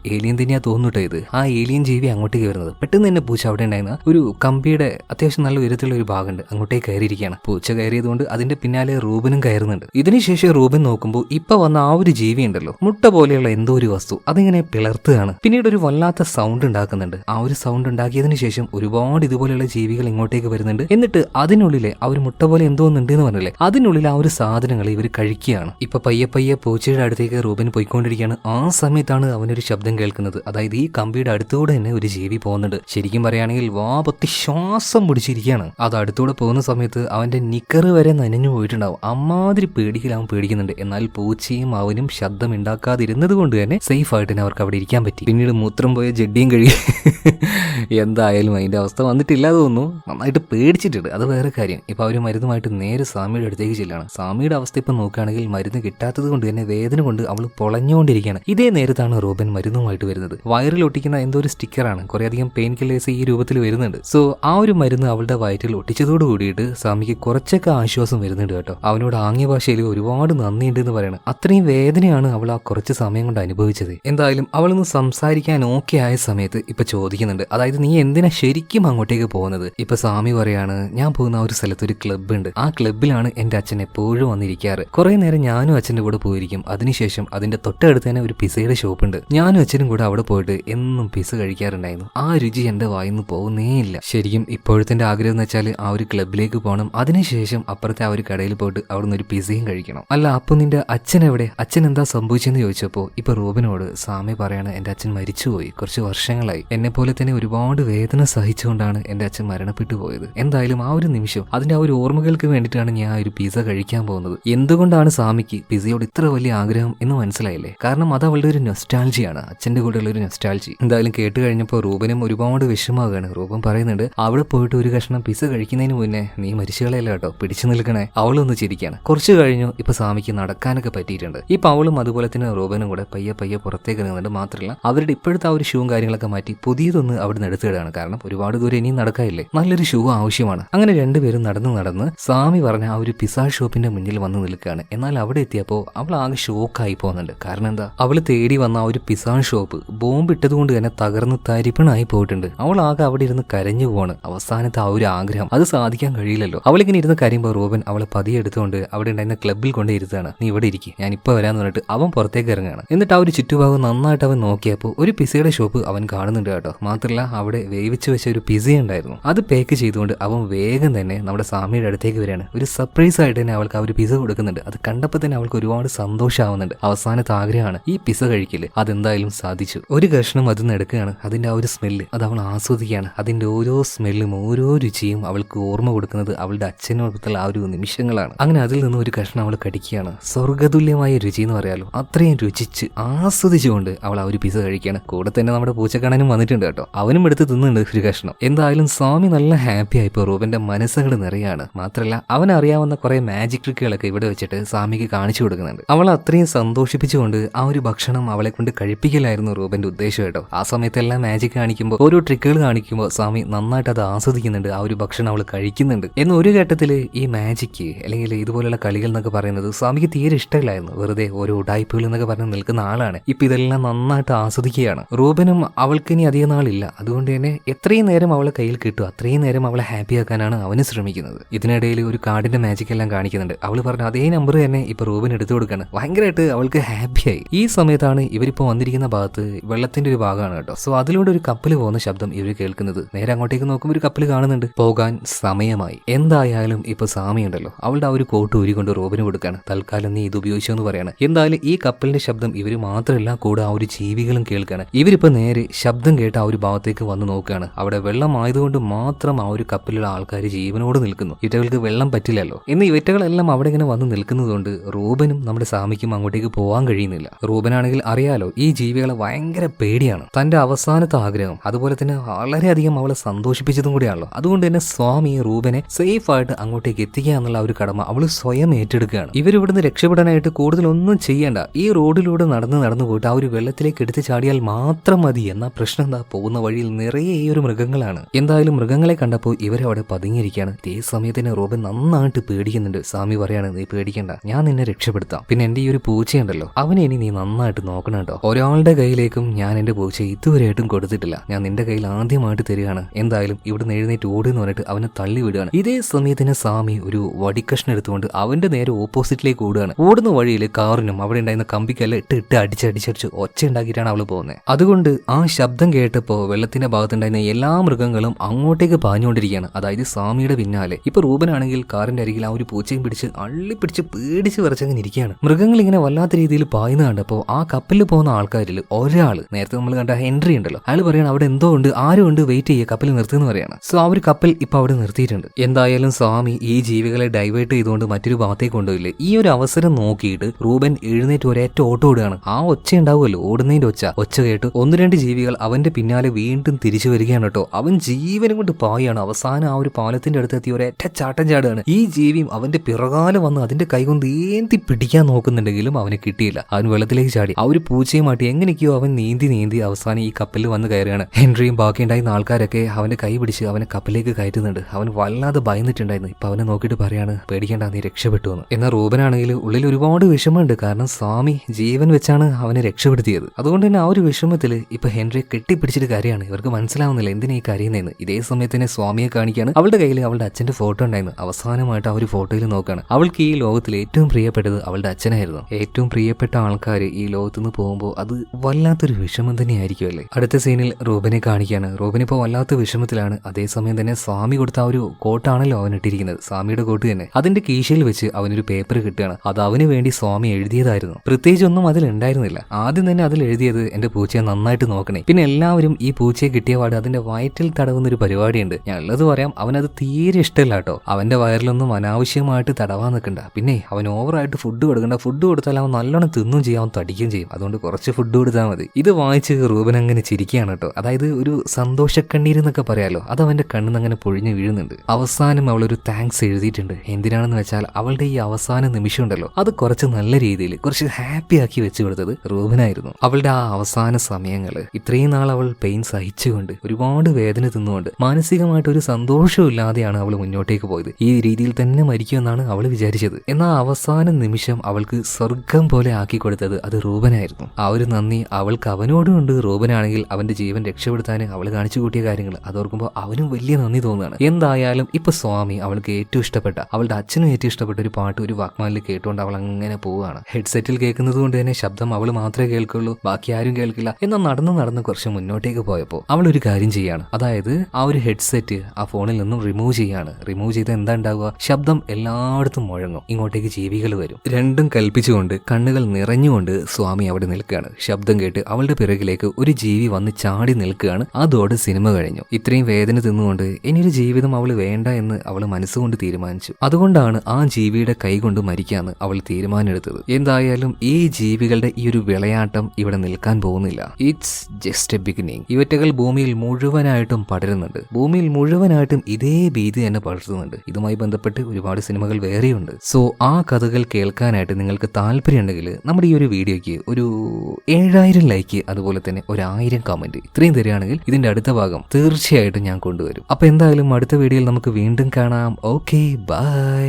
ഏലിയൻ തന്നെയാ തോന്നുട്ടോ ഇത്. ആ ഏലിയൻ ജീവി അങ്ങോട്ടേക്ക് വരുന്നത്. പെട്ടെന്ന് തന്നെ പൂച്ച അവിടെ ഉണ്ടായിരുന്ന ഒരു കമ്പിയുടെ അത്യാവശ്യം നല്ല ഉയരത്തിലുള്ള ഒരു ഭാഗമുണ്ട്. അങ്ങോട്ടേക്ക് കയറിയിരിക്കുകയാണ്. പൂച്ച കയറിയതുകൊണ്ട് അതിന്റെ പിന്നാലെ റൂബനും കയറുന്നുണ്ട്. ഇതിനുശേഷം റൂബൻ നോക്കുമ്പോൾ ഇപ്പൊ വന്ന ആ ഒരു ജീവി ഉണ്ടല്ലോ. മുട്ട പോലെയുള്ള എന്തോ ഒരു വസ്തു. അതിങ്ങനെ പിളർത്തുകയാണ്. പിന്നീട് ഒരു വല്ലാത്ത സൗണ്ട് ഉണ്ടാക്കുന്നുണ്ട്. ആ ഒരു സൗണ്ട് ഉണ്ടാക്കിയതിനു ശേഷം ഒരുപാട് ഇതുപോലെയുള്ള ജീവികൾ ഇങ്ങോട്ടേക്ക് വരുന്നുണ്ട്. എന്നിട്ട് അതിനുള്ളിലെ ആ ഒരു മുട്ട പോലെ എന്തോ ഒന്നുണ്ട് എന്ന് പറഞ്ഞില്ലേ? അതിനുള്ളിൽ ആ ഒരു സാധനങ്ങൾ ഇവർ കഴിക്കുകയാണ്. ഇപ്പൊ പയ്യെ പയ്യെ പൂച്ചയുടെ അടുത്തേക്ക് റൂബൻ പോയിക്കൊണ്ടിരിക്കുകയാണ്. ആ സമയത്താണ് അവനൊരു ശബ്ദം കേൾക്കുന്നത്. അതായത് ഈ കമ്പിയുടെ അടുത്തുകൂടെ തന്നെ ഒരു ജീവി പോകുന്നുണ്ട്. ശരിക്കും പറയുകയാണെങ്കിൽ വാ പൊത്തി ശ്വാസം പിടിച്ചിരിക്കുകയാണ്. അത് അടുത്തൂടെ പോകുന്ന സമയത്ത് അവന്റെ നിക്കറ് വരെ നനഞ്ഞു പോയിട്ടുണ്ടാവും. അമ്മാതിരി പേടിക്കൽ അവൻ പേടിക്കുന്നുണ്ട്. എന്നാൽ പൂച്ചയും അവനും ശബ്ദം ഉണ്ടാക്കാതിരുന്നത് കൊണ്ട് തന്നെ സേഫ് ആയിട്ട് തന്നെ അവർക്ക് അവിടെ ഇരിക്കാൻ പറ്റി. പിന്നീട് മൂത്രം പോയ ജഡ്ഡിയും കഴുകി എന്തായാലും അതിന്റെ അവസ്ഥ വന്നിട്ടില്ല തോന്നുന്നു. നന്നായിട്ട് പേടിച്ചിട്ടുണ്ട്. അത് വേറെ കാര്യം. ഇപ്പൊ അവർ മരുന്നുമായിട്ട് നേരെ സ്വാമിയുടെ അടുത്തേക്ക് ചെല്ലാണ്. സ്വാമിയുടെ അവസ്ഥ ഇപ്പൊ നോക്കുകയാണെങ്കിൽ മരുന്ന് കിട്ടാത്തത് കൊണ്ട് തന്നെ വേദന കൊണ്ട് അവൾ പൊളഞ്ഞുകൊണ്ടിരിക്കുകയാണ്. ഇതേ നേരത്താണ് റോബൻ മരുന്നുമായിട്ട് വരുന്നത്. വയറിൽ ഒട്ടിക്കുന്ന എന്തോ ഒരു സ്റ്റിക്കറാണ് കുറേയധികം പെയിൻ കില്ലേഴ്സ് ഈ രൂപത്തിൽ വരുന്നുണ്ട്. സോ ആ ഒരു മരുന്ന് അവളുടെ വയറ്റിൽ ഒട്ടിച്ചതോട് കൂടിയിട്ട് സ്വാമിക്ക് കുറച്ചൊക്കെ ആശ്വാസം വരുന്നുണ്ട് കേട്ടോ. അവനോട് ആംഗ്യ ഭാഷയിൽ ഒരുപാട് നന്ദിയുണ്ട് എന്ന് പറയണം. അത്രയും വേദനയാണ് അവൾ ആ കുറച്ച് സമയം കൊണ്ട് അനുഭവിച്ചത്. എന്തായാലും അവളൊന്ന് സംസാരിക്കാൻ ഓക്കെ ആയ സമയത്ത് ഇപ്പൊ ചോദിക്കുന്നുണ്ട്. അതായത് നീ എന്തിനാ ശരിക്കും അങ്ങോട്ടേക്ക് പോകുന്നത്? ഇപ്പൊ സ്വാമി പറയാണ് ഞാൻ പോകുന്ന ഒരു സ്ഥലത്ത് ഒരു ക്ലബ്ബ് ഉണ്ട്. ആ ക്ലബ്ബിലാണ് എന്റെ അച്ഛൻ എപ്പോഴും വന്നിരിക്കാറ്. കുറെ നേരം ഞാനും അച്ഛന്റെ കൂടെ പോയിരിക്കും. അതിനുശേഷം അതിന്റെ തൊട്ടടുത്ത് തന്നെ ഒരു പിസയുടെ ഷോപ്പ് ഉണ്ട്. ഞാനും അച്ഛനും കൂടെ അവിടെ പോയിട്ട് എന്നും പിസ കഴിക്കാറുണ്ടായിരുന്നു. ആ രുചി എന്റെ വായിന്ന് പോകുന്നേ ഇല്ല. ശരിക്കും ഇപ്പോഴത്തെ ആഗ്രഹം എന്ന് വെച്ചാൽ ആ ഒരു ക്ലബിലേക്ക് പോകണം അതിനുശേഷം അപ്പുറത്തെ ആ ഒരു കടയിൽ പോയിട്ട് അവിടുന്ന് ഒരു പിസയും കഴിക്കണം. അല്ല അപ്പൊ നിന്റെ അച്ഛൻ എവിടെ? അച്ഛൻ എന്താ സംഭവിച്ചെന്ന് ചോദിച്ചപ്പോൾ ഇപ്പൊ റോബിനോട് സാമി പറയാണ് എന്റെ അച്ഛൻ മരിച്ചുപോയി. കുറച്ച് വർഷങ്ങളായി. എന്നെ പോലെ തന്നെ ഒരുപാട് വേദന സഹിച്ചുകൊണ്ടാണ് എന്റെ അച്ഛൻ മരണപ്പെട്ടു പോയത്. എന്തായാലും ആ ഒരു നിമിഷം അതിന്റെ ആ ഒരു ഓർമ്മകൾക്ക് വേണ്ടിയിട്ടാണ് ഞാൻ ഒരു പിസ കഴിക്കാൻ പോകുന്നത്. എന്തുകൊണ്ടാണ് സാമിക്ക് പിസയോട് ഇത്ര വലിയ ആഗ്രഹം എന്ന് മനസ്സിലായില്ലേ? കാരണം അത് അവളുടെ ഒരു നൊസ്റ്റാൾജിയാണ് അച്ഛന്റെ കൂടെയുള്ള ഒരു നൊസ്റ്റാൾജി എന്തായാലും കേട്ട് കഴിഞ്ഞപ്പോൾ റൂബനും ഒരുപാട് വിഷമാവുകയാണ് റൂബൻ പറയുന്നുണ്ട് അവിടെ പോയിട്ട് ഒരു കഷ്ണം പിസ കഴിക്കുന്നതിന് മുന്നേ നീ മരിച്ചുകളയല്ല കേട്ടോ പിടിച്ചു നിൽക്കണേ. അവളൊന്ന് ചിരിക്കാണ്. കുറച്ചു കഴിഞ്ഞു ഇപ്പൊ സ്വാമിക്ക് നടക്കാനൊക്കെ പറ്റിയിട്ടുണ്ട്. ഇപ്പൊ അവളും അതുപോലെ തന്നെ റോബനും കൂടെ പയ്യെ പയ്യെ പുറത്തേക്ക് ഇറങ്ങുന്നുണ്ട് മാത്രമല്ല അവരുടെ ഇപ്പോഴത്തെ ആ ഒരു ഷൂവും കാര്യങ്ങളൊക്കെ മാറ്റി പുതിയതൊന്ന് അവിടെ നിന്ന് എടുത്തിടുകയാണ് കാരണം ഒരുപാട് ദൂരം ഇനിയും നടക്കാനില്ലേ? നല്ലൊരു ഷൂ ആവശ്യമാണ്. അങ്ങനെ രണ്ടുപേരും നടന്ന് നടന്ന് സ്വാമി പറഞ്ഞ ആ ഒരു പിസ ഷോപ്പിന്റെ മുന്നിൽ വന്ന് നിൽക്കുകയാണ്. എന്നാൽ അവിടെ എത്തിയപ്പോൾ അവൾ ആകെ ഷോക്കായി പോകുന്നുണ്ട്. കാരണം എന്താ? അവൾ തേടി വന്ന ആ ഒരു പിസ ഷോപ്പ് ബോംബ് ഇട്ടതുകൊണ്ട് തന്നെ തകർന്ന് തരിപ്പണായി പോയിട്ടുണ്ട്. അവൾ ആകെ അവിടെ ഇരുന്ന് കരഞ്ഞു പോവാണ്. അവസാനത്തെ ആ ഒരു ആഗ്രഹം. അത് സാധിക്കാൻ കഴിയില്ലല്ലോ. അവളിങ്ങനെ ഇരുന്ന് കരയുമ്പോൾ റോബൻ അവളെ പതിയെ എടുത്തുകൊണ്ട് അവിടെ ഉണ്ടായിരുന്ന ക്ലബ്ബിൽ കൊണ്ട് ഇരുത്താണ് നീ ഇവിടെ ഇരിക്കും. ഞാൻ ഇപ്പൊ വരാന്ന് പറഞ്ഞിട്ട് അവൻ പുറത്തേക്ക് ഇറങ്ങുകയാണ്. എന്നിട്ട് ആ ഒരു ചുറ്റുഭാഗം നന്നായിട്ട് അവൻ നോക്കിയപ്പോൾ ഒരു പിസയുടെ ഷോപ്പ് അവൻ കാണുന്നുണ്ട് കേട്ടോ. മാത്രമല്ല അവിടെ വേവിച്ച് വെച്ച ഒരു പിസ ഉണ്ടായിരുന്നു. അത് പേക്ക് ചെയ്തുകൊണ്ട് അവൻ വേഗം തന്നെ നമ്മുടെ സ്വാമിയുടെ അടുത്തേക്ക് വരികയാണ്. ഒരു സർപ്രൈസ് ആയിട്ട് തന്നെ അവൾക്ക് ആ ഒരു പിസ കൊടുക്കുന്നുണ്ട്. അത് കണ്ടപ്പോൾ തന്നെ അവൾക്ക് ഒരുപാട് സന്തോഷമാവുന്നുണ്ട്. അവസാനത്തെ ആഗ്രഹമാണ് ഈ പിസ കഴിക്കൽ. അതെന്തായാലും സാധിച്ചു. ഒരു കഷ്ണം അതിൽ നിന്ന് എടുക്കുകയാണ്. അതിന്റെ ആ ഒരു സ്മെല്ല് അത് അവൾ ആസ്വദിക്കുകയാണ്. അതിന്റെ ഓരോ സ്മെല്ലും ഓരോ രുചിയും അവൾക്ക് ഓർമ്മ കൊടുക്കുന്നത് അവളുടെ അച്ഛനോടത്തുള്ള ആ ഒരു നിമിഷങ്ങളാണ്. അങ്ങനെ അതിൽ നിന്ന് ഒരു കഷ്ണം അവൾ കടിക്കുകയാണ്. സ്വർഗതുല്യമായ രുചി എന്ന് പറയാലോ അത്രയും രുചിച്ച് ആസ്വദിച്ചുകൊണ്ട് അവൾ ആ ഒരു പിസ കഴിക്കുകയാണ്. കൂടെ തന്നെ നമ്മുടെ പൂച്ചക്കണ്ണനും വന്നിട്ടുണ്ട് കേട്ടോ. അവനും എടുത്ത് തിന്നുന്നുണ്ട് ഒരു കഷ്ണം. എന്തായാലും സ്വാമി നല്ല ഹാപ്പി ആയിപ്പോ റൂബന്റെ മനസ്സുകൾ നിറയാണ്. മാത്രമല്ല അവൻ അറിയാവുന്ന കുറെ മാജിക് ട്രിക്കുകളൊക്കെ ഇവിടെ വെച്ചിട്ട് സ്വാമിക്ക് കാണിച്ചു കൊടുക്കുന്നുണ്ട്. അവൾ അത്രയും സന്തോഷിപ്പിച്ചുകൊണ്ട് ആ ഒരു ഭക്ഷണം അവളെ കൊണ്ട് കഴിപ്പിക്കലായിരുന്നു റൂബന്റെ ഉദ്ദേശം കേട്ടോ. ആ സമയത്തെല്ലാം മാജിക് കാണിക്കുമ്പോൾ ഓരോ ട്രിക്കുകൾ കാണിക്കുമ്പോൾ സ്വാമി നന്നായിട്ട് അത് ആസ്വദിക്കുന്നുണ്ട്. ആ ഒരു ഭക്ഷണം അവൾ കഴിക്കുന്നുണ്ട്. എന്ന ഒരു ഘട്ടത്തിൽ ഈ മാജിക്ക് അല്ലെങ്കിൽ ഇതുപോലുള്ള കളികൾ എന്നൊക്കെ പറയുന്നത് സ്വാമിക്ക് തീരെ ഇഷ്ടമില്ലായിരുന്നു. വെറുതെ ഓരോ ഉടായ്പകൾ എന്നൊക്കെ പറഞ്ഞ് നിൽക്കുന്ന ആളാണ്. ഇപ്പൊ ഇതെല്ലാം നന്നായിട്ട് ആസ്വദിക്കുകയാണ്. റൂബനും അവൾക്ക് ഇനി അധികം നാളില്ല. അതുകൊണ്ട് തന്നെ എത്രയും നേരം അവളെ കയ്യിൽ കിട്ടും അത്രയും നേരം അവളെ ഹാപ്പി ആക്കാനാണ് അവന് ശ്രമിക്കുന്നത്. ഇതിനിടയിൽ ഒരു കാർഡിന്റെ മാജിക് എല്ലാം കാണിക്കുന്നുണ്ട്. അവൾ പറഞ്ഞു അതേ നമ്പർ തന്നെ ഇപ്പൊ റൂബൻ എടുത്തു കൊടുക്കാണ്. ഭയങ്കരമായിട്ട് അവൾക്ക് ഹാപ്പിയായി ഈ സമയത്താണ് ഇവരിപ്പോ വന്നിരിക്കുന്ന ഭാഗത്ത് വെള്ളത്തിന്റെ ഒരു ഭാഗമാണ് കേട്ടോ. സോ അതിലൂടെ ഒരു കപ്പൽ പോകുന്ന ശബ്ദം ഇവർ കേൾക്കുന്നത്. നേരെ അങ്ങോട്ടേക്ക് നോക്കുമ്പോൾ ഒരു കപ്പൽ കാണുന്നുണ്ട്. പോകാൻ സമയമായി. എന്തായാലും ഇപ്പൊ സാമിയുണ്ടല്ലോ. അവളുടെ ആ ഒരു കോട്ട് ഊരിക്കൊണ്ട് റോബിന് കൊടുക്കാണ്. തൽക്കാലം നീ ഇത് ഉപയോഗിച്ചെന്ന് പറയാണ്. എന്തായാലും ഈ കപ്പലിന്റെ ശബ്ദം ഇവർ മാത്രമല്ല കൂടെ ആ ഒരു ജീവികളും കേൾക്കാണ്. ഇവരിപ്പോ നേരെ ശബ്ദം കേട്ട് ആ ഒരു ഭാഗത്തേക്ക് വന്ന് നോക്കുകയാണ്. അവിടെ വെള്ളം ആയതുകൊണ്ട് മാത്രം ആ ഒരു കപ്പലിലുള്ള ആൾക്കാർ ജീവനോട് നിൽക്കുന്നു. ഇറ്റകൾക്ക് വെള്ളം പറ്റില്ലല്ലോ. എന്ന് ഇവറ്റകളെല്ലാം അവിടെ ഇങ്ങനെ വന്ന് നിൽക്കുന്നതുകൊണ്ട് റൂബനും നമ്മുടെ സാമിക്കും അങ്ങോട്ടേക്ക് പോകാൻ കഴിയുന്നില്ല. റൂബനാണെങ്കിൽ അറിയാലോ ഈ ജീവികളെ ഭയങ്കര പേടിയാണ്. തന്റെ അവസാനത്തെ ആഗ്രഹം. അതുപോലെ തന്നെ വളരെയധികം അവളെ സന്തോഷിപ്പിച്ചതും കൂടിയാണല്ലോ. അതുകൊണ്ട് തന്നെ സ്വാമി റൂബനെ സേഫ് ആയിട്ട് അങ്ങോട്ടേക്ക് എത്തിക്കുക എന്നുള്ള ഒരു കടമ അവൾ സ്വയം ഏറ്റെടുക്കുകയാണ്. ഇവരിവിടുന്ന് രക്ഷപ്പെടാനായിട്ട് കൂടുതലൊന്നും ചെയ്യേണ്ട. ഈ റോഡിലൂടെ നടന്ന് നടന്നു പോയിട്ട് ആ ഒരു വെള്ളത്തിലേക്ക് എടുത്തു ചാടിയാൽ മാത്രം മതി എന്ന പ്രശ്നം എന്താ പോകുന്ന വഴിയിൽ നിറയെ ഈ ഒരു മൃഗങ്ങളാണ്. എന്തായാലും മൃഗങ്ങളെ കണ്ടപ്പോൾ ഇവരവിടെ പതുങ്ങിയിരിക്കുകയാണ്. ഇതേ സമയത്തിന് റോബൻ നന്നായിട്ട് പേടിക്കുന്നുണ്ട്. സ്വാമി പറയാണ് നീ പേടിക്കണ്ട. ഞാൻ നിന്നെ രക്ഷപ്പെടുത്താം. പിന്നെ എന്റെ ഈ ഒരു പൂച്ചയുണ്ടല്ലോ. അവനെ ഇനി നീ നന്നായിട്ട് നോക്കണം കേട്ടോ. ഒരാളുടെ കയ്യിലേക്കും ഞാൻ എന്റെ പൂച്ച ഇതുവരെയായിട്ടും കൊടുത്തിട്ടില്ല. ഞാൻ നിന്റെ കയ്യിൽ ആദ്യമായിട്ട് തരികയാണ്. എന്തായാലും ഇവിടുന്ന് എഴുന്നേറ്റ് ഓടുന്ന് പറഞ്ഞിട്ട് അവനെ തള്ളി വിടുകയാണ്. ഇതേ സമയത്തിന് സ്വാമി ഒരു വടിക്കഷ്ണം എടുത്തുകൊണ്ട് അവന്റെ നേരെ ഓപ്പോസിറ്റിലേക്ക് ഓടുകയാണ്. ഓടുന്ന വഴിയിൽ കാറിനും അവിടെ ഉണ്ടായിരുന്ന കമ്പിക്കെല്ലാം ഇട്ട് ഇട്ട് അടിച്ചടിച്ചടിച്ച് ഒച്ച ഉണ്ടാക്കിയിട്ടാണ് അവൾ പോകുന്നത്. അതുകൊണ്ട് ആ ശബ്ദം കേട്ടപ്പോ വെള്ളത്തിന്റെ ഭാഗത്തുണ്ടായിരുന്ന എല്ലാ മൃഗങ്ങളും അങ്ങോട്ടേക്ക് പാഞ്ഞുകൊണ്ടിരിക്കുകയാണ്. അതായത് സ്വാമിയുടെ പിന്നാലെ. ഇപ്പൊ റൂബനാണെങ്കിൽ കാറിന്റെ അരികിൽ ആ ഒരു പൂച്ചയും പിടിച്ച് അള്ളിപ്പിടിച്ച് പേടിച്ച് വിറച്ചങ്ങനെ ഇരിക്കുകയാണ്. മൃഗങ്ങൾ ഇങ്ങനെ വല്ലാത്ത രീതിയിൽ പായുന്ന കണ്ടപ്പോ ആ കപ്പലിൽ പോകുന്ന ആൾക്കാരിൽ ഒരാൾ നേരത്തെ നമ്മൾ കണ്ട എൻട്രി ഉണ്ടല്ലോ. അയാൾ പറയാണ് അവിടെ എന്തോ ഉണ്ട് ആരും ഉണ്ട് വെയിറ്റ് ചെയ്യുക കപ്പൽ നിർത്തുന്നു പറയാണ്. സോ ആ ഒരു കപ്പൽ ഇപ്പൊ അവിടെ നിർത്തിയിട്ടുണ്ട്. എന്തായാലും സ്വാമി ഈ ജീവികളെ ഡൈവേർട്ട് ചെയ്തുകൊണ്ട് മറ്റൊരു ഭാഗത്തേക്ക് കൊണ്ടുപോയില്ലേ? ഈ ഒരു അവസരം നോക്കിയിട്ട് റൂബൻ എഴുന്നേറ്റ് ഒരേറ്റ ഓട്ടം ഓടുകയാണ്. ആ ഒച്ച ഉണ്ടാവുമല്ലോ ഓടുന്നതിന്റെ ഒച്ച. ഒച്ച കേട്ട് ഒന്ന് രണ്ട് ജീവികൾ അവന്റെ പിന്നാലെ വീണ്ടും തിരിച്ചു വരികയാണ് കേട്ടോ. അവൻ ജീവനും കൊണ്ട് പായാണ് അവസാനം ആ ഒരു പാലത്തിന്റെ അടുത്തെത്തി ഒരേറ്റ ചാട്ടം ചാടുകയാണ്. ഈ ജീവിയും അവന്റെ പിറകാലെ വന്ന് അതിന്റെ കൈ കൊണ്ട് ഏന്തി പിടിക്കാൻ നോക്കുന്നുണ്ടെങ്കിലും അവന് കിട്ടിയില്ല. അവൻ വെള്ളത്തിലേക്ക് ചാടി. ആ ഒരു പൂച്ചയുമായിട്ട് എങ്ങനെയൊക്കെയോ അവൻ നീന്തി നീന്തി അവസാനം ഈ കപ്പലിൽ വന്ന് കയറുകയാണ്. ഹെൻറിയും ബാക്കിയുണ്ടായിരുന്ന ആൾക്കാരൊക്കെ അവന്റെ കൈ പിടിച്ച് അവനെ കപ്പിലേക്ക് കയറ്റുന്നുണ്ട്. അവൻ വല്ലാതെ ഭയന്നിട്ടുണ്ടായിരുന്നു. ഇപ്പൊ അവനെ നോക്കിയിട്ട് പറയാണ് പേടിക്കേണ്ട നീ രക്ഷപ്പെട്ടു എന്ന്. എന്നാൽ റൂബനാണെങ്കിൽ ഉള്ളിൽ ഒരുപാട് വിഷമമുണ്ട്. കാരണം സ്വാമി ജീവൻ വെച്ചാണ് അവനെ രക്ഷപ്പെടുത്തിയത്. അതുകൊണ്ട് തന്നെ ആ ഒരു വിഷമത്തിൽ ഇപ്പൊ ഹെൻറിയെ കെട്ടിപ്പിടിച്ചിട്ട് കാര്യമാണ്. ഇവർക്ക് മനസ്സിലാവുന്നില്ല എന്തിനാ ഈ കരയുന്നതെന്ന്. ഇതേ സമയത്ത് തന്നെ സ്വാമിയെ കാണിക്കാണ്. അവളുടെ കയ്യിൽ അവളുടെ അച്ഛന്റെ ഫോട്ടോ ഉണ്ടായിരുന്നു. അവസാനമായിട്ട് ആ ഒരു ഫോട്ടോയിൽ നോക്കാണ്. അവൾക്ക് ഈ ലോകത്തിൽ ഏറ്റവും പ്രിയപ്പെട്ടത് അവളുടെ അച്ഛനായിരുന്നു. ഏറ്റവും പ്രിയപ്പെട്ട ആൾക്കാർ ഈ ലോകത്ത് നിന്ന് പോകുമ്പോൾ അത് വല്ലാത്തൊരു വിഷമം തന്നെയായിരിക്കും അല്ലേ അടുത്ത സീനിൽ റൂബനെ കാണിക്കാണ്. റൂബൻ ഇപ്പോൾ വല്ലാത്ത വിഷമത്തിലാണ്. അതേസമയം തന്നെ സ്വാമി കൊടുത്ത ആ ഒരു കോട്ടാണല്ലോ അവൻ ഇട്ടിരിക്കുന്നത്. സ്വാമിയുടെ കോട്ട് തന്നെ. അതിന്റെ കീശയിൽ വെച്ച് അവനൊരു പേപ്പർ കിട്ടുകയാണ്. അത് അവന് വേണ്ടി സ്വാമി എഴുതിയതായിരുന്നു. പ്രത്യേകിച്ച് ഒന്നും അതിൽ ഉണ്ടായിരുന്നില്ല. ആദ്യം തന്നെ അതിൽ എഴുതിയത് എന്റെ പൂച്ചയെ നന്നായിട്ട് നോക്കണേ. പിന്നെ എല്ലാവരും ഈ പൂച്ചയെ കിട്ടിയ പാട് അതിന്റെ വയറ്റിൽ തടവുന്ന ഒരു പരിപാടിയുണ്ട്. ഞാൻ ഉള്ളത് പറയാം അവനത് തീരെ ഇഷ്ടമല്ല കേട്ടോ. അവന്റെ വയറിലൊന്നും അനാവശ്യമായിട്ട് തടവാൻ നിൽക്കണ്ട. പിന്നെ അവൻ ഓവറായിട്ട് ഫുഡ് കൊടുക്കണ്ട. ഫുഡ് കൊടുത്താൽ അവൻ നല്ലോണം തിന്നും ചെയ്യും അവൻ തടിക്കുകയും ചെയ്യും. അതുകൊണ്ട് കുറച്ച് ഫുഡ് കൊടുത്താൽ മതി. ഇത് വായിച്ച് റൂബൻ അങ്ങനെ ചിരിക്കുകയാണ് കേട്ടോ. അതായത് ഒരു സന്തോഷക്കണ്ണീർ എന്നൊക്കെ പറയാലോ. അത് അവന്റെ കണ്ണിന്ന് അങ്ങനെ പൊഴിഞ്ഞു വീഴുന്നുണ്ട്. അവസാനം അവൾ ഒരു താങ്ക്സ് എഴുതിയിട്ടുണ്ട്. എന്തിനാണെന്ന് വെച്ചാൽ അവളുടെ ഈ അവസാന നിമിഷം ഉണ്ടല്ലോ അത് കുറച്ച് നല്ല രീതിയിൽ കുറച്ച് ഹാപ്പി ആക്കി വെച്ചു കൊടുത്തത് റൂബനായിരുന്നു. അവളുടെ ആ അവസാന സമയങ്ങൾ ഇത്രയും നാൾ അവൾ പെയിൻ സഹിച്ചുകൊണ്ട് ഒരുപാട് വേദന തിന്നുകൊണ്ട് മാനസികമായിട്ട് ഒരു സന്തോഷവും ഇല്ലാതെയാണ് അവൾ മുന്നോട്ടേക്ക് പോയത്. ഈ രീതിയിൽ തന്നെ മരിക്കുമെന്നാണ് അവൾ വിചാരിച്ചത്. എന്നാൽ അവസാന നിമിഷം അവൾക്ക് സ്വർഗം പോലെ ആക്കി കൊടുത്തത് അത് റൂബനായിരുന്നു. ആ ഒരു നന്ദി അവൾക്ക് അവനോടും ഉണ്ട്. റൂബനാണെങ്കിൽ അവന്റെ ജീവൻ രക്ഷപ്പെടുത്താൻ അവൾ കാണിച്ചു കൂട്ടിയ കാര്യങ്ങൾ അതോർക്കുമ്പോൾ അവനും വലിയ നന്ദി തോന്നുകയാണ്. എന്തായാലും ഇപ്പൊ സ്വാമി അവൾക്ക് ഏറ്റവും ഇഷ്ടപ്പെട്ട അവളുടെ അച്ഛനും ഏറ്റവും ഇഷ്ടപ്പെട്ട ഒരു പാട്ട് ഒരു വാക്മാലിൽ കേട്ടുകൊണ്ട് അവൾ അങ്ങനെ പോവുകയാണ്. ഹെഡ്സെറ്റിൽ കേൾക്കുന്നത് കൊണ്ട് തന്നെ ശബ്ദം അവൾ മാത്രമേ കേൾക്കുള്ളൂ ബാക്കി ആരും കേൾക്കില്ല. എന്നാൽ നടന്ന് നടന്ന് കുറച്ച് മുന്നോട്ടേക്ക് പോയപ്പോൾ അവൾ ഒരു കാര്യം ചെയ്യാണ്. അതായത് ആ ഒരു ഹെഡ്സെറ്റ് ആ ഫോണിൽ നിന്നും റിമൂവ് ചെയ്യാണ്. റിമൂവ് ചെയ്ത് എന്താ ഉണ്ടാവുക? ശബ്ദം എല്ലായിടത്തും മുഴങ്ങും. ഇങ്ങോട്ടേക്ക് ജീവികൾ വരും. രണ്ടും കൽപ്പിച്ചുകൊണ്ട് കണ്ണുകൾ നിറഞ്ഞുകൊണ്ട് സ്വാമി അവിടെ നിൽക്കുകയാണ്. ശബ്ദം കേട്ട് അവളുടെ പിറകിലേക്ക് ഒരു ജീവി വന്ന് ചാടി നിൽക്കുകയാണ്. അതോടെ സിനിമ കഴിഞ്ഞു. ഇത്രയും വേദന തിന്നുകൊണ്ട് ഇനിയൊരു ജീവിതം അവൾ വേണ്ട എന്ന് അവൾ മനസ്സുകൊണ്ട് തീരുമാനിച്ചു. അതുകൊണ്ടാണ് ആ ജീവിയുടെ കൈകൊണ്ട് മരിക്കാന്ന് അവൾ തീരുമാനമെടുത്തത്. എന്തായാലും ഈ ജീവികളുടെ ഈ ഒരു വിളയാട്ടം ഇവിടെ നിൽക്കാൻ പോകുന്നില്ല. ഇറ്റ്സ് ജസ്റ്റ് എ ബിഗിനിങ് ഇവറ്റകൾ ഭൂമിയിൽ മുഴുവനായിട്ടും പടരുന്നുണ്ട്. ഭൂമിയിൽ മുഴുവനായിട്ടും ഇതേ ഭീതി തന്നെ പടർത്തുന്നുണ്ട്. ഇതുമായി ബന്ധപ്പെട്ട് ഒരുപാട് സിനിമകൾ വേറെയുണ്ട്. സോ ആ കഥകൾ കേൾക്കാനായിട്ട് നിങ്ങൾക്ക് താല്പര്യമുണ്ടെങ്കിൽ നമ്മുടെ ഈ ഒരു വീഡിയോയ്ക്ക് ഒരു ഏഴായിരം ലൈക്ക് അതുപോലെ തന്നെ ഒരു ആയിരം കമന്റ് ഇത്രയും തരികയാണെങ്കിൽ ഇതിന്റെ അടുത്ത ഭാഗം തീർച്ചയായിട്ടും ഞാൻ കൊണ്ടുവരും. അപ്പൊ എന്തായാലും അടുത്ത വീഡിയോയിൽ നമുക്ക് വീണ്ടും കാണാം. Okay bye